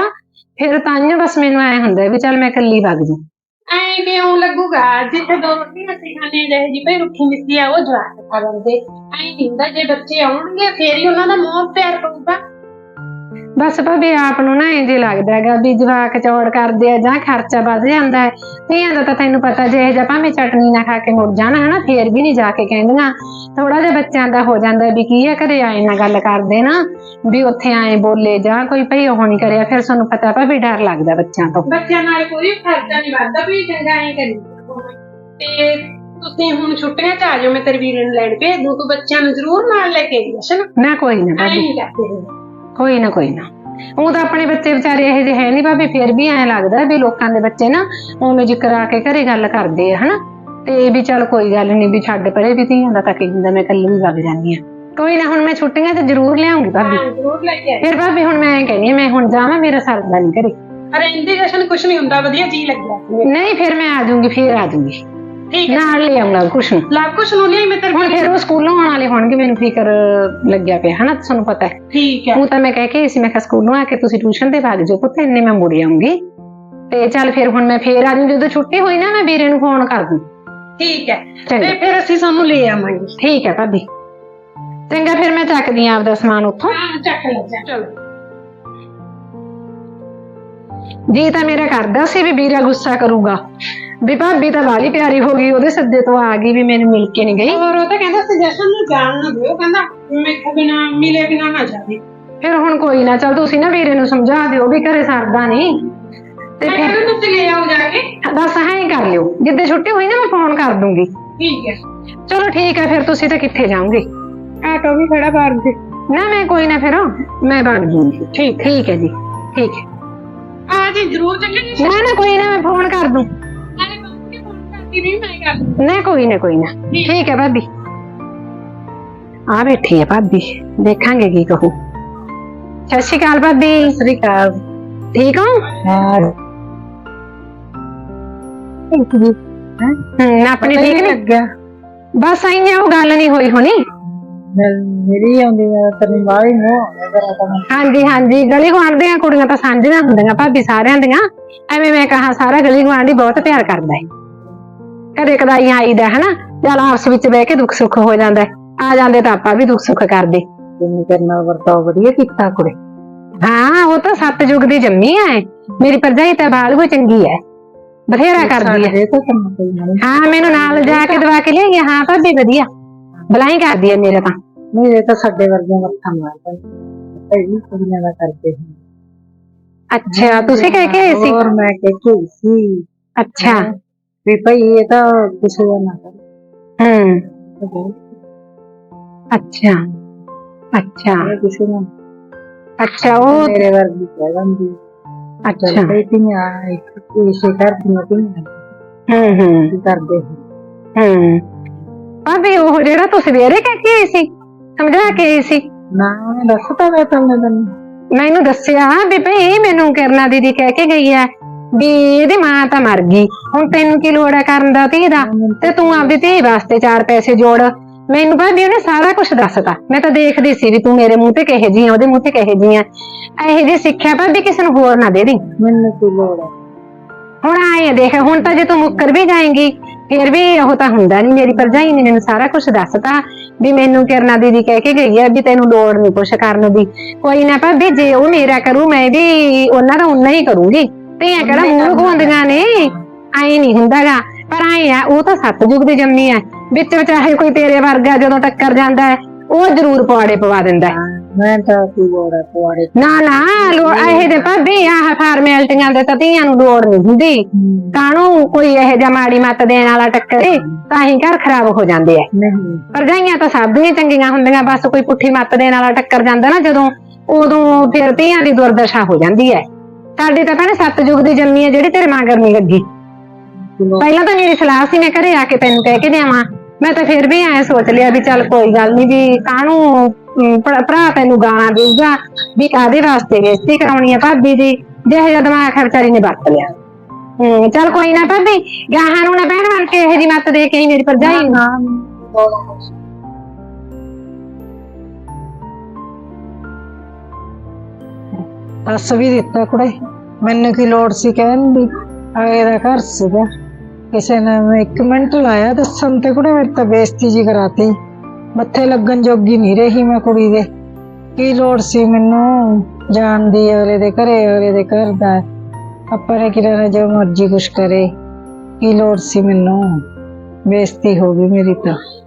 ਫਿਰ ਤਾਂ ਬਸ ਮੈਨੂੰ ਐਂ ਹੁੰਦਾ ਵੀ ਚੱਲ ਮੈਂ ਇਕੱਲੀ ਵਗ ਜੂ ਐਂ ਕਿਉਂ ਲੱਗੂਗਾ, ਜਿੱਥੇ ਦੋ ਰੋਟੀਆਂ ਅਸੀਂ ਖਾਣੇ ਜਿਹੇ ਜੀ ਭਈ ਰੁੱਖੀ ਮਿੱਸੀ ਆ, ਉਹ ਜਵਾਕ ਖਾ ਲੈਂਦੇ। ਐਂ ਨਹੀਂ ਹੁੰਦਾ, ਜੇ ਬੱਚੇ ਆਉਣਗੇ, ਫੇਰ ਹੀ ਉਹਨਾਂ ਦਾ ਮੋਹ ਪਿਆਰ ਪਊਗਾ। ਬਸ ਭਾਬੀ ਆਪ ਨੂੰ ਨਾ ਇੰਜ ਹੀ ਲੱਗਦਾ ਹੈਗਾ ਵੀ ਜਵਾਕ ਚੌੜ ਕਰਦੇ ਆ ਜਾਂ ਖਰਚਾ ਵੱਧ ਜਾਂਦਾ ਹੈ। ਧੀਆਂ ਦਾ ਤਾਂ ਤੈਨੂੰ ਪਤਾ ਜੇ ਜਾਂ ਭਾਵੇਂ ਚਟਨੀ ਨਾ ਖਾ ਕੇ ਮੁੜ ਜਾਣਾ ਹਨਾ ਫੇਰ ਵੀ ਨਹੀਂ ਜਾ ਕੇ ਕਹਿੰਦੀਆਂ। ਥੋੜਾ ਜਿਹਾ ਬੱਚਿਆਂ ਦਾ ਹੋ ਜਾਂਦਾ ਵੀ ਕੀ ਆ ਘਰੇ ਆਏ ਨਾ ਗੱਲ ਕਰਦੇ ਨਾ ਵੀ ਉੱਥੇ ਆਏ ਬੋਲੇ ਜਾਂ ਕੋਈ ਭਈ ਉਹ ਨਹੀਂ ਕਰਿਆ ਫਿਰ ਤੁਹਾਨੂੰ ਪਤਾ ਭਾਬੀ ਡਰ ਲੱਗਦਾ ਬੱਚਿਆਂ ਤੋਂ। ਬੱਚਿਆਂ ਨਾਲ ਕੋਈ ਖਰਚਾ ਨਹੀਂ ਵੱਧਦਾ ਵੀ ਚੰਗਾ ਐਂ ਕਰੀ ਤੇ ਤੁਸੀਂ ਹੁਣ ਛੁੱਟੀਆਂ ਚ ਆ ਜਾਓ ਮੈਂ ਤੇਰੇ ਵੀਰ ਨੂੰ ਲੈਣ ਭੇਜ ਦੂੰ ਤੂੰ ਬੱਚਿਆਂ ਨੂੰ ਜ਼ਰੂਰ ਨਾਲ ਲੈ ਕੇ ਆਈ ਨਾ? ਕੋਈ ਨਾ ਭਾਬੀ। ਨਹੀਂ ਕਰਦੇ। ਕੋਈ ਨਾ ਕੋਈ ਨਾ। ਉਹ ਤਾਂ ਆਪਣੇ ਬੱਚੇ ਵਿਚਾਰੇ ਇਹੋ ਜਿਹੇ ਹੈ ਨਹੀਂ ਭਾਬੀ ਫਿਰ ਵੀ ਐਂ ਲੱਗਦਾ ਵੀ ਲੋਕਾਂ ਦੇ ਬੱਚੇ ਨਾ ਉਵੇਂ ਜ਼ਿਕਰ ਆ ਕੇ ਘਰੇ ਗੱਲ ਕਰਦੇ ਆ ਹਨਾ? ਤੇ ਵੀ ਚੱਲ ਕੋਈ ਗੱਲ ਨਹੀਂ ਵੀ ਛੱਡ ਪਰੇ ਵੀ ਧੀਆਂ ਦਾ ਤਾਂ ਕੀ ਹੁੰਦਾ ਮੈਂ ਇਕੱਲੀ ਵੀ ਵਗ ਜਾਂਦੀ ਆ ਕੋਈ ਨਾ ਹੁਣ ਮੈਂ ਛੁੱਟੀਆਂ ਤੇ ਜ਼ਰੂਰ ਲਿਆਉਂਗੀ ਭਾਬੀ। ਹਾਂ ਜ਼ਰੂਰ ਲੈ ਕੇ ਆਈ। ਫਿਰ ਭਾਬੀ ਹੁਣ ਮੈਂ ਐਂ ਕਹਿੰਦੀ ਆ, ਮੈਂ ਹੁਣ ਜਾਵਾਂ ਮੇਰਾ ਸਰਦਾ ਨਹੀਂ ਘਰੇ। ਅਰੇ ਇੰਦੀ ਜਸ਼ਨ ਕੁਛ ਨਹੀਂ ਹੁੰਦਾ ਵਧੀਆ ਜੀ ਲੱਗਿਆ। ਨਹੀਂ ਫਿਰ ਮੈਂ ਆ ਜਾਊਂਗੀ ਫਿਰ ਆ ਜਾਊਂਗੀ। ਠੀਕ ਹੈ ਨਾਲ ਲੈ ਆਉਣਾ ਕੁਛ ਨੂੰ ਲੱਗ ਕੁਛ ਨੂੰ ਲਿਆਈ ਮੈਂ ਤੇਰੇ ਹੁਣ ਫਿਰ ਉਹ ਸਕੂਲੋਂ ਆਉਣ ਵਾਲੇ ਹੋਣਗੇ ਮੈਨੂੰ ਫਿਕਰ ਲੱਗਿਆ ਪਿਆ ਹਨਾ ਤੁਹਾਨੂੰ ਪਤਾ ਹੈ। ਠੀਕ ਹੈ। ਉਹ ਤਾਂ ਮੈਂ ਕਹਿ ਕੇ ਆਈ ਸੀ ਮੈਂ ਕਿਹਾ ਸਕੂਲੋਂ ਆ ਕੇ ਤੁਸੀਂ ਟਿਊਸ਼ਨ ਤੇ ਭਾਗ ਜਾਓ ਪੁੱਤ ਇੰਨੇ ਮੈਂ ਮੁੜ ਆਉਂਗੀ ਤੇ ਚੱਲ ਫਿਰ ਹੁਣ ਮੈਂ ਫੇਰ ਆ ਜੂ ਜਦੋਂ ਛੁੱਟੀ ਹੋਈ ਨਾ ਮੈਂ ਵੀਰੇ ਨੂੰ ਫੋਨ ਕਰ ਦੂੰ। ਠੀਕ ਹੈ। ਚੰਗਾ। ਤੇ ਫਿਰ ਅਸੀਂ ਸਾਨੂੰ ਲੈ ਆਵਾਂਗੇ। ਠੀਕ ਹੈ ਭਾਬੀ। ਚੰਗਾ ਫਿਰ ਮੈਂ ਚੱਕਦੀ ਆਂ ਆਪਦਾ ਸਮਾਨ ਉੱਥੋਂ। ਹਾਂ ਚੱਕ ਲੈ ਜਾ ਚਲੋ ਜੀ ਤਾਂ ਮੇਰਾ ਕਰਦਾ ਸੀ ਵੀ ਵੀਰਾ ਗੁੱਸਾ ਕਰੂਗਾ ਵੀ ਭਾਬੀ ਤਾਂ ਵਾਲੀ ਪਿਆਰੀ ਹੋ ਗਈ ਉਹਦੇ ਸੱਦੇ ਤੋਂ ਆ ਗਈ ਵੀ ਮੈਨੂੰ ਮਿਲ ਕੇ ਨਹੀਂ ਗਈ ਹੋਰ ਉਹ ਤਾਂ ਕਹਿੰਦਾ ਸੀ ਜਸ਼ਨ ਨੂੰ ਜਾਣ ਨਾ ਦਿਓ ਕਹਿੰਦਾ ਮੇਰੇ ਬਿਨਾ ਮਿਲੇ ਬਿਨਾ ਨਾ ਜਾਵੇ ਫਿਰ ਹੁਣ ਕੋਈ ਨਾ ਚੱਲ ਤੁਸੀਂ ਨਾ ਵੀਰੇ ਨੂੰ ਸਮਝਾ ਦਿਓ ਵੀ ਘਰੇ ਸਰਦਾ ਨਹੀਂ ਤੇ ਮੈਂ ਫਿਰ ਕਹਿੰਦਾ ਤੁਸੀਂ ਲੈ ਆਓ ਜਾ ਕੇ ਬਸ ਹਾਂ ਹੀ ਕਰ ਲਿਓ ਜਿੱਦੇ ਛੁੱਟੀ ਹੋਈ ਨਾ ਮੈਂ ਫੋਨ ਕਰ ਦੂੰਗੀ ਠੀਕ ਹੈ ਚਲੋ ਠੀਕ ਹੈ ਫਿਰ ਤੁਸੀਂ ਤਾਂ ਕਿੱਥੇ ਜਾਓਗੇ ਆਟੋ ਵੀ ਖੜਾ ਬਾਹਰ ਦੇ ਨਾ ਮੈਂ ਕੋਈ ਨਾ ਫਿਰ ਮੈਂ ਬਣ ਜੂਗੀ ਠੀਕ ਠੀਕ ਹੈ ਜੀ ਠੀਕ ਹੈ ਆ ਜੀ ਜ਼ਰੂਰ ਚੱਲੇਗੀ ਨਾ ਨਾ ਕੋਈ ਨਾ ਮੈਂ ਫੋਨ ਕਰ ਦੂੰ। ਨਾਲੇ ਮੰਮੀ ਫੋਨ ਕਰਦੀ ਨਹੀਂ ਮੈਂ ਕਰ ਦੂੰ ਨਾ ਕੋਈ ਨਾ ਕੋਈ ਨਾ। ਠੀਕ। ਹੈ ਭਾਬੀ। ਆ ਬੈਠੀ ਹੈ ਭਾਬੀ। ਦੇਖਾਂਗੇ ਕੀ ਕਹੂ। ਸਤਿ ਸ਼੍ਰੀ ਅਕਾਲ ਭਾਬੀ। ਸਤਿ ਸ਼੍ਰੀ ਅਕਾਲ। ਠੀਕ ਹੋ? ਹਾਂ। ਹੂੰ ਆਪਣੀ ਠੀਕ ਨਹੀਂ ਨੇ? ਲੱਗਿਆ। ਬਸ ਆਈਆਂ ਉਹ ਗੱਲ ਨਹੀਂ ਹੋਈ ਹੋਣੀ। ਮਿਲ- ਮੇਰੀ ਆਉਂਦੀ ਆ ਤੈਨੂੰ ਬਾਹਲੀ ਤੇਰਾ ਤਾਂ ਮੈਨੂੰ। ਹਾਂਜੀ ਹਾਂਜੀ। ਗਲੀ ਗੁਆਂਢ ਕੁੜੀਆਂ ਤਾਂ ਸਾਂਝੀਆਂ ਹੁੰਦੀਆਂ ਭਾਬੀ ਸਾਰਿਆਂ ਦੀਆਂ। ਐਵੇਂ ਮੈਂ ਕਹਾ ਸਾਰਾ ਗਲੀ ਗੁਆਂਢੀ ਬਹੁਤ ਪਿਆਰ ਕਰਦਾ ਹੈ। ਕਦੇ ਕਦਾਈ ਆਈਦਾ ਹਨਾ? ਚੱਲ ਆਪਸ ਵਿੱਚ ਬਹਿ ਕੇ ਦੁੱਖ ਸੁੱਖ ਹੋ ਜਾਂਦਾ ਹੈ। ਆ ਜਾਂਦੇ ਤਾਂ ਆਪਾਂ ਵੀ ਦੁੱਖ ਸੁੱਖ ਕਰਦੇ। ਤੈਨੂੰ ਤੇਰੇ ਨਾਲ ਵਰਤਾਓ ਵਧੀਆ ਕੀਤਾ ਕੁੜੇ। ਹਾਂ ਉਹ ਤਾਂ ਸੱਤ ਯੁੱਗ ਦੀ ਜੰਮੀ ਹੈ। ਮੇਰੀ ਪਰਜਾਈ ਤਾਂ ਬਾਲਗੋ ਚੰਗੀ ਹੈ। ਬਥੇਰਾ ਕਰਦੀ ਤਾਂ ਕੰਮ ਕੋਈ ਨਹੀਂ। ਹਾਂ ਮੈਨੂੰ ਨਾਲ ਜਾ ਕੇ ਦਵਾ ਕੇ ਲਿਆਈ ਹਾਂ ਭਾਬੀ ਵਧੀਆ। ਬਲਾਈ ਕਰਦੀ ਹੈ ਮੇਰੇ ਤਾਂ। ਨਹੀਂ ਇਹ ਤਾਂ ਸਾਡੇ ਵਰਗੀਆਂ ਮੱਥਾ ਮਾਰਦਾ ਭਈ ਕੁੜੀਆਂ ਦਾ ਕਰਦੇ ਸੀ ਅੱਛਾ ਤੁਸੀਂ ਕਹਿ ਕੇ ਆਏ ਸੀ? ਹੋਰ ਮੈਂ ਕਹਿ ਕੇ ਆਈ ਸੀ। ਅੱਛਾ। ਵੀ ਭਈ ਇਹ ਤਾਂ ਕਿਸੇ ਦਾ ਨਾ ਕਰ। ਹੂੰ। ਅੱਛਾ। ਅੱਛਾ। ਇਹ ਕਿਸੇ ਦਾ ਅੱਛਾ ਉਹ ਮੇਰੇ ਵਰਗੀ ਕਹਿ ਦਿੰਦੀ। ਅੱਛਾ। ਚੱਲ ਭਈ ਧੀਆਂ ਇੱਕ ਇਸੇ ਘਰ ਦੀਆਂ ਧੀਆਂ। ਹੂੰ ਹੂੰ। ਕੀ ਕਰਦੇ ਸੀ ਹੂੰ। ਭਾਬੀ ਉਹ ਜਿਹੜਾ ਤੁਸੀਂ ਸਵੇਰੇ ਕਹਿ ਕੇ ਆਈ ਸੀ ਸਮਝਾ ਕੇ ਆਈ ਸੀ। ਨਾ ਉਹਨੇ ਦੱਸਤਾ ਮੈਂ ਤੁਹਾਨੂੰ ਤੈਨੂੰ। ਮੈਨੂੰ ਦੱਸਿਆ ਵੀ ਭਈ ਮੈਨੂੰ ਕਿਰਨਾ ਦੀਦੀ ਕਹਿ ਕੇ ਗਈ ਹੈ ਵੀ ਇਹਦੀ ਮਾਂ ਤਾਂ ਮਰ ਗਈ। ਹੁਣ ਤੈਨੂੰ ਕੀ ਲੋੜ ਹੈ ਕਰਨ ਦਾ ਧੀ ਦਾ? ਤੇ ਤੂੰ ਆਪਦੀ ਧੀ ਵਾਸਤੇ ਚਾਰ ਪੈਸੇ ਜੋੜ। ਮੈਨੂੰ ਭਾਬੀ ਉਹਨੇ ਸਾਰਾ ਕੁਝ ਦੱਸਤਾ। ਮੈਂ ਤਾਂ ਦੇਖਦੀ ਸੀ ਵੀ ਤੂੰ ਮੇਰੇ ਮੂੰਹ ਤੇ ਕਹੇ ਜੀ ਉਹਦੇ ਮੂੰਹ ਤੇ ਕਹੇ ਜੀ ਆ। ਇਹੋ ਜੀ ਸਿੱਖਿਆ ਭਾਬੀ ਕਿਸੇ ਨੂੰ ਹੋਰ ਨਾ ਦੇ ਦੀ ਮੈਨੂੰ ਕੀ ਲੋੜ ਹੈ ਹੁਣ ਆਏ ਆ ਦੇਖ ਹੁਣ ਤਾਂ ਜੇ ਤੂੰ ਮੁੱਕਰ ਵੀ ਜਾਏਂਗੀ ਫਿਰ ਵੀ ਉਹ ਤਾਂ ਹੁੰਦਾ ਨਹੀਂ ਮੇਰੀ ਭਰਜਾਈ ਨੇ ਮੈਨੂੰ ਸਾਰਾ ਕੁਝ ਦੱਸਤਾ ਵੀ ਮੈਨੂੰ ਕਿਰਨਾ ਦੀਦੀ ਕਹਿ ਕੇ ਗਈ ਹੈ ਵੀ ਤੈਨੂੰ ਲੋੜ ਨਹੀਂ ਕੁਛ ਕਰਨ ਦੀ। ਕੋਈ ਨਾ ਭਾਬੀ ਜੇ ਉਹ ਮੇਰਾ ਕਰੂ ਮੈਂ ਵੀ ਉਹਨਾਂ ਦਾ ਉਨਾ ਹੀ ਕਰੂੰਗੀ। ਤੇ ਇਹ ਕਿਹੜਾ ਮੂੰਹ ਘੋਂਦੀਆਂ ਨੇ ਆਏ ਨਹੀਂ ਹੁੰਦਾਗਾ। ਪਰ ਆਏ ਆ ਉਹ ਤਾਂ ਸਤਜੁਗ ਦੀ ਜੰਮੀ ਆ। ਵਿੱਚ ਚਾਹੇ ਕੋਈ ਤੇਰੇ ਵਰਗਾ ਜਦੋਂ ਟੱਕਰ ਜਾਂਦਾ ਹੈ ਉਹ ਜ਼ਰੂਰ ਪਵਾੜੇ ਪਵਾ ਦਿੰਦਾ ਹੈ। ਮੈਂ ਤਾਂ ਕੀ ਨਾ ਨਾ ਲੋੜ ਇਹ ਦੇ ਭਾਬੀ ਆਹ ਫਾਰਮੈਲਟੀਆਂ ਦੇ ਤਾਂ ਧੀਆਂ ਨੂੰ ਲੋੜ ਨਹੀਂ ਹੁੰਦੀ। ਕਾਹਨੂੰ ਕੋਈ ਇਹੋ ਜਿਹਾ ਮਾੜੀ ਮੱਤ ਦੇਣ ਵਾਲਾ ਟੱਕਰੇ ਤਾਂ ਹੀ ਘਰ ਖਰਾਬ ਹੋ ਜਾਂਦੇ ਆ। ਨਹੀਂ। ਭਰਜਾਈਆਂ ਤਾਂ ਸਭ ਦੀਆਂ ਚੰਗੀਆਂ ਹੁੰਦੀਆਂ ਬਸ ਕੋਈ ਪੁੱਠੀ ਮੱਤ ਦੇਣ ਵਾਲਾ ਟੱਕਰ ਜਾਂਦਾ ਨਾ ਜਦੋਂ ਉਦੋਂ ਫਿਰ ਧੀਆਂ ਦੀ ਦੁਰਦਸ਼ਾ ਹੋ ਜਾਂਦੀ ਹੈ ਸਾਡੀ ਤਾਂ ਭੈਣੇ ਸੱਤ ਯੁੱਗ ਦੀ ਜੰਮੀ ਹੈ ਜਿਹੜੀ ਤੇਰੇ ਮਗਰ ਨਹੀਂ ਲੱਗੀ। ਪਹਿਲਾਂ ਤਾਂ ਮੇਰੀ ਸਲਾਹ ਸੀ ਮੈਂ ਘਰੇ ਆ ਕੇ ਤੈਨੂੰ ਕਹਿ ਕੇ ਦੇਵਾਂ। ਮੈਂ ਤਾਂ ਫਿਰ ਵੀ ਐ ਸੋਚ ਲਿਆ ਵੀ ਚੱਲ ਕੋਈ ਗੱਲ ਨਹੀਂ ਵੀ ਕਾਹਨੂੰ ਅਮ, ਭਰਾ ਭਰਾ ਤੈਨੂੰ ਗਾਣਾ ਦੇਊਗਾ ਵੀ ਕਾਦੇ ਵਾਸਤੇ ਬੇਇੱਜ਼ਤੀ ਕਰਾਉਣੀ ਆ ਭਾਬੀ ਦੀ ਜਿਹੋ ਜਿਹਾ ਦਿਮਾਗ ਹੈ ਵਿਚਾਰੀ ਨੇ ਵਰਤ ਲਿਆ। ਹੂੰ ਚੱਲ ਕੋਈ ਨਾ ਭਾਬੀ ਗਾਹਾਂ ਨੂੰ ਨਾ ਬਹਿਣ ਬਣ ਕੇ ਇਹੋ ਜੀ ਮੱਤ ਦੇ ਕੇ ਆਈ ਮੇਰੀ ਭਰਜਾਈ ਨੂੰ। ਦੱਸ ਵੀ ਦਿੱਤਾ ਕੁੜੇ ਮੈਨੂੰ ਕੀ ਲੋੜ ਸੀ ਕਹਿਣ ਦੀ? ਆਏ ਦਾ ਘਰ ਸੀਗਾ। ਕਿਸੇ ਨੇ ਮੈਂ ਇੱਕ ਮਿੰਟ ਲਾਇਆ ਦੱਸਣ ਤੇ ਕੁੜੇ ਮੇਰੇ ਤਾਂ ਬੇਇੱਜ਼ਤੀ ਜੀ ਕਰਾਤੀ। ਮੱਥੇ ਲੱਗਣ ਜੋਗੀ ਨਹੀਂ ਰਹੀ ਮੈਂ ਕੁੜੀ ਦੇ। ਕੀ ਲੋੜ ਸੀ ਮੈਨੂੰ ਜਾਣ ਦੀ ਅਗਲੇ ਦੇ ਘਰੇ, ਅਗਲੇ ਦੇ ਘਰ ਦਾ? ਆਪਾਂ ਨੇ ਕਿਹਾ ਜੋ ਮਰਜ਼ੀ ਕੁਛ ਕਰੇ। ਕੀ ਲੋੜ ਸੀ ਮੈਨੂੰ? ਬੇਇੱਜ਼ਤੀ ਹੋ ਗਈ ਮੇਰੀ ਤਾਂ।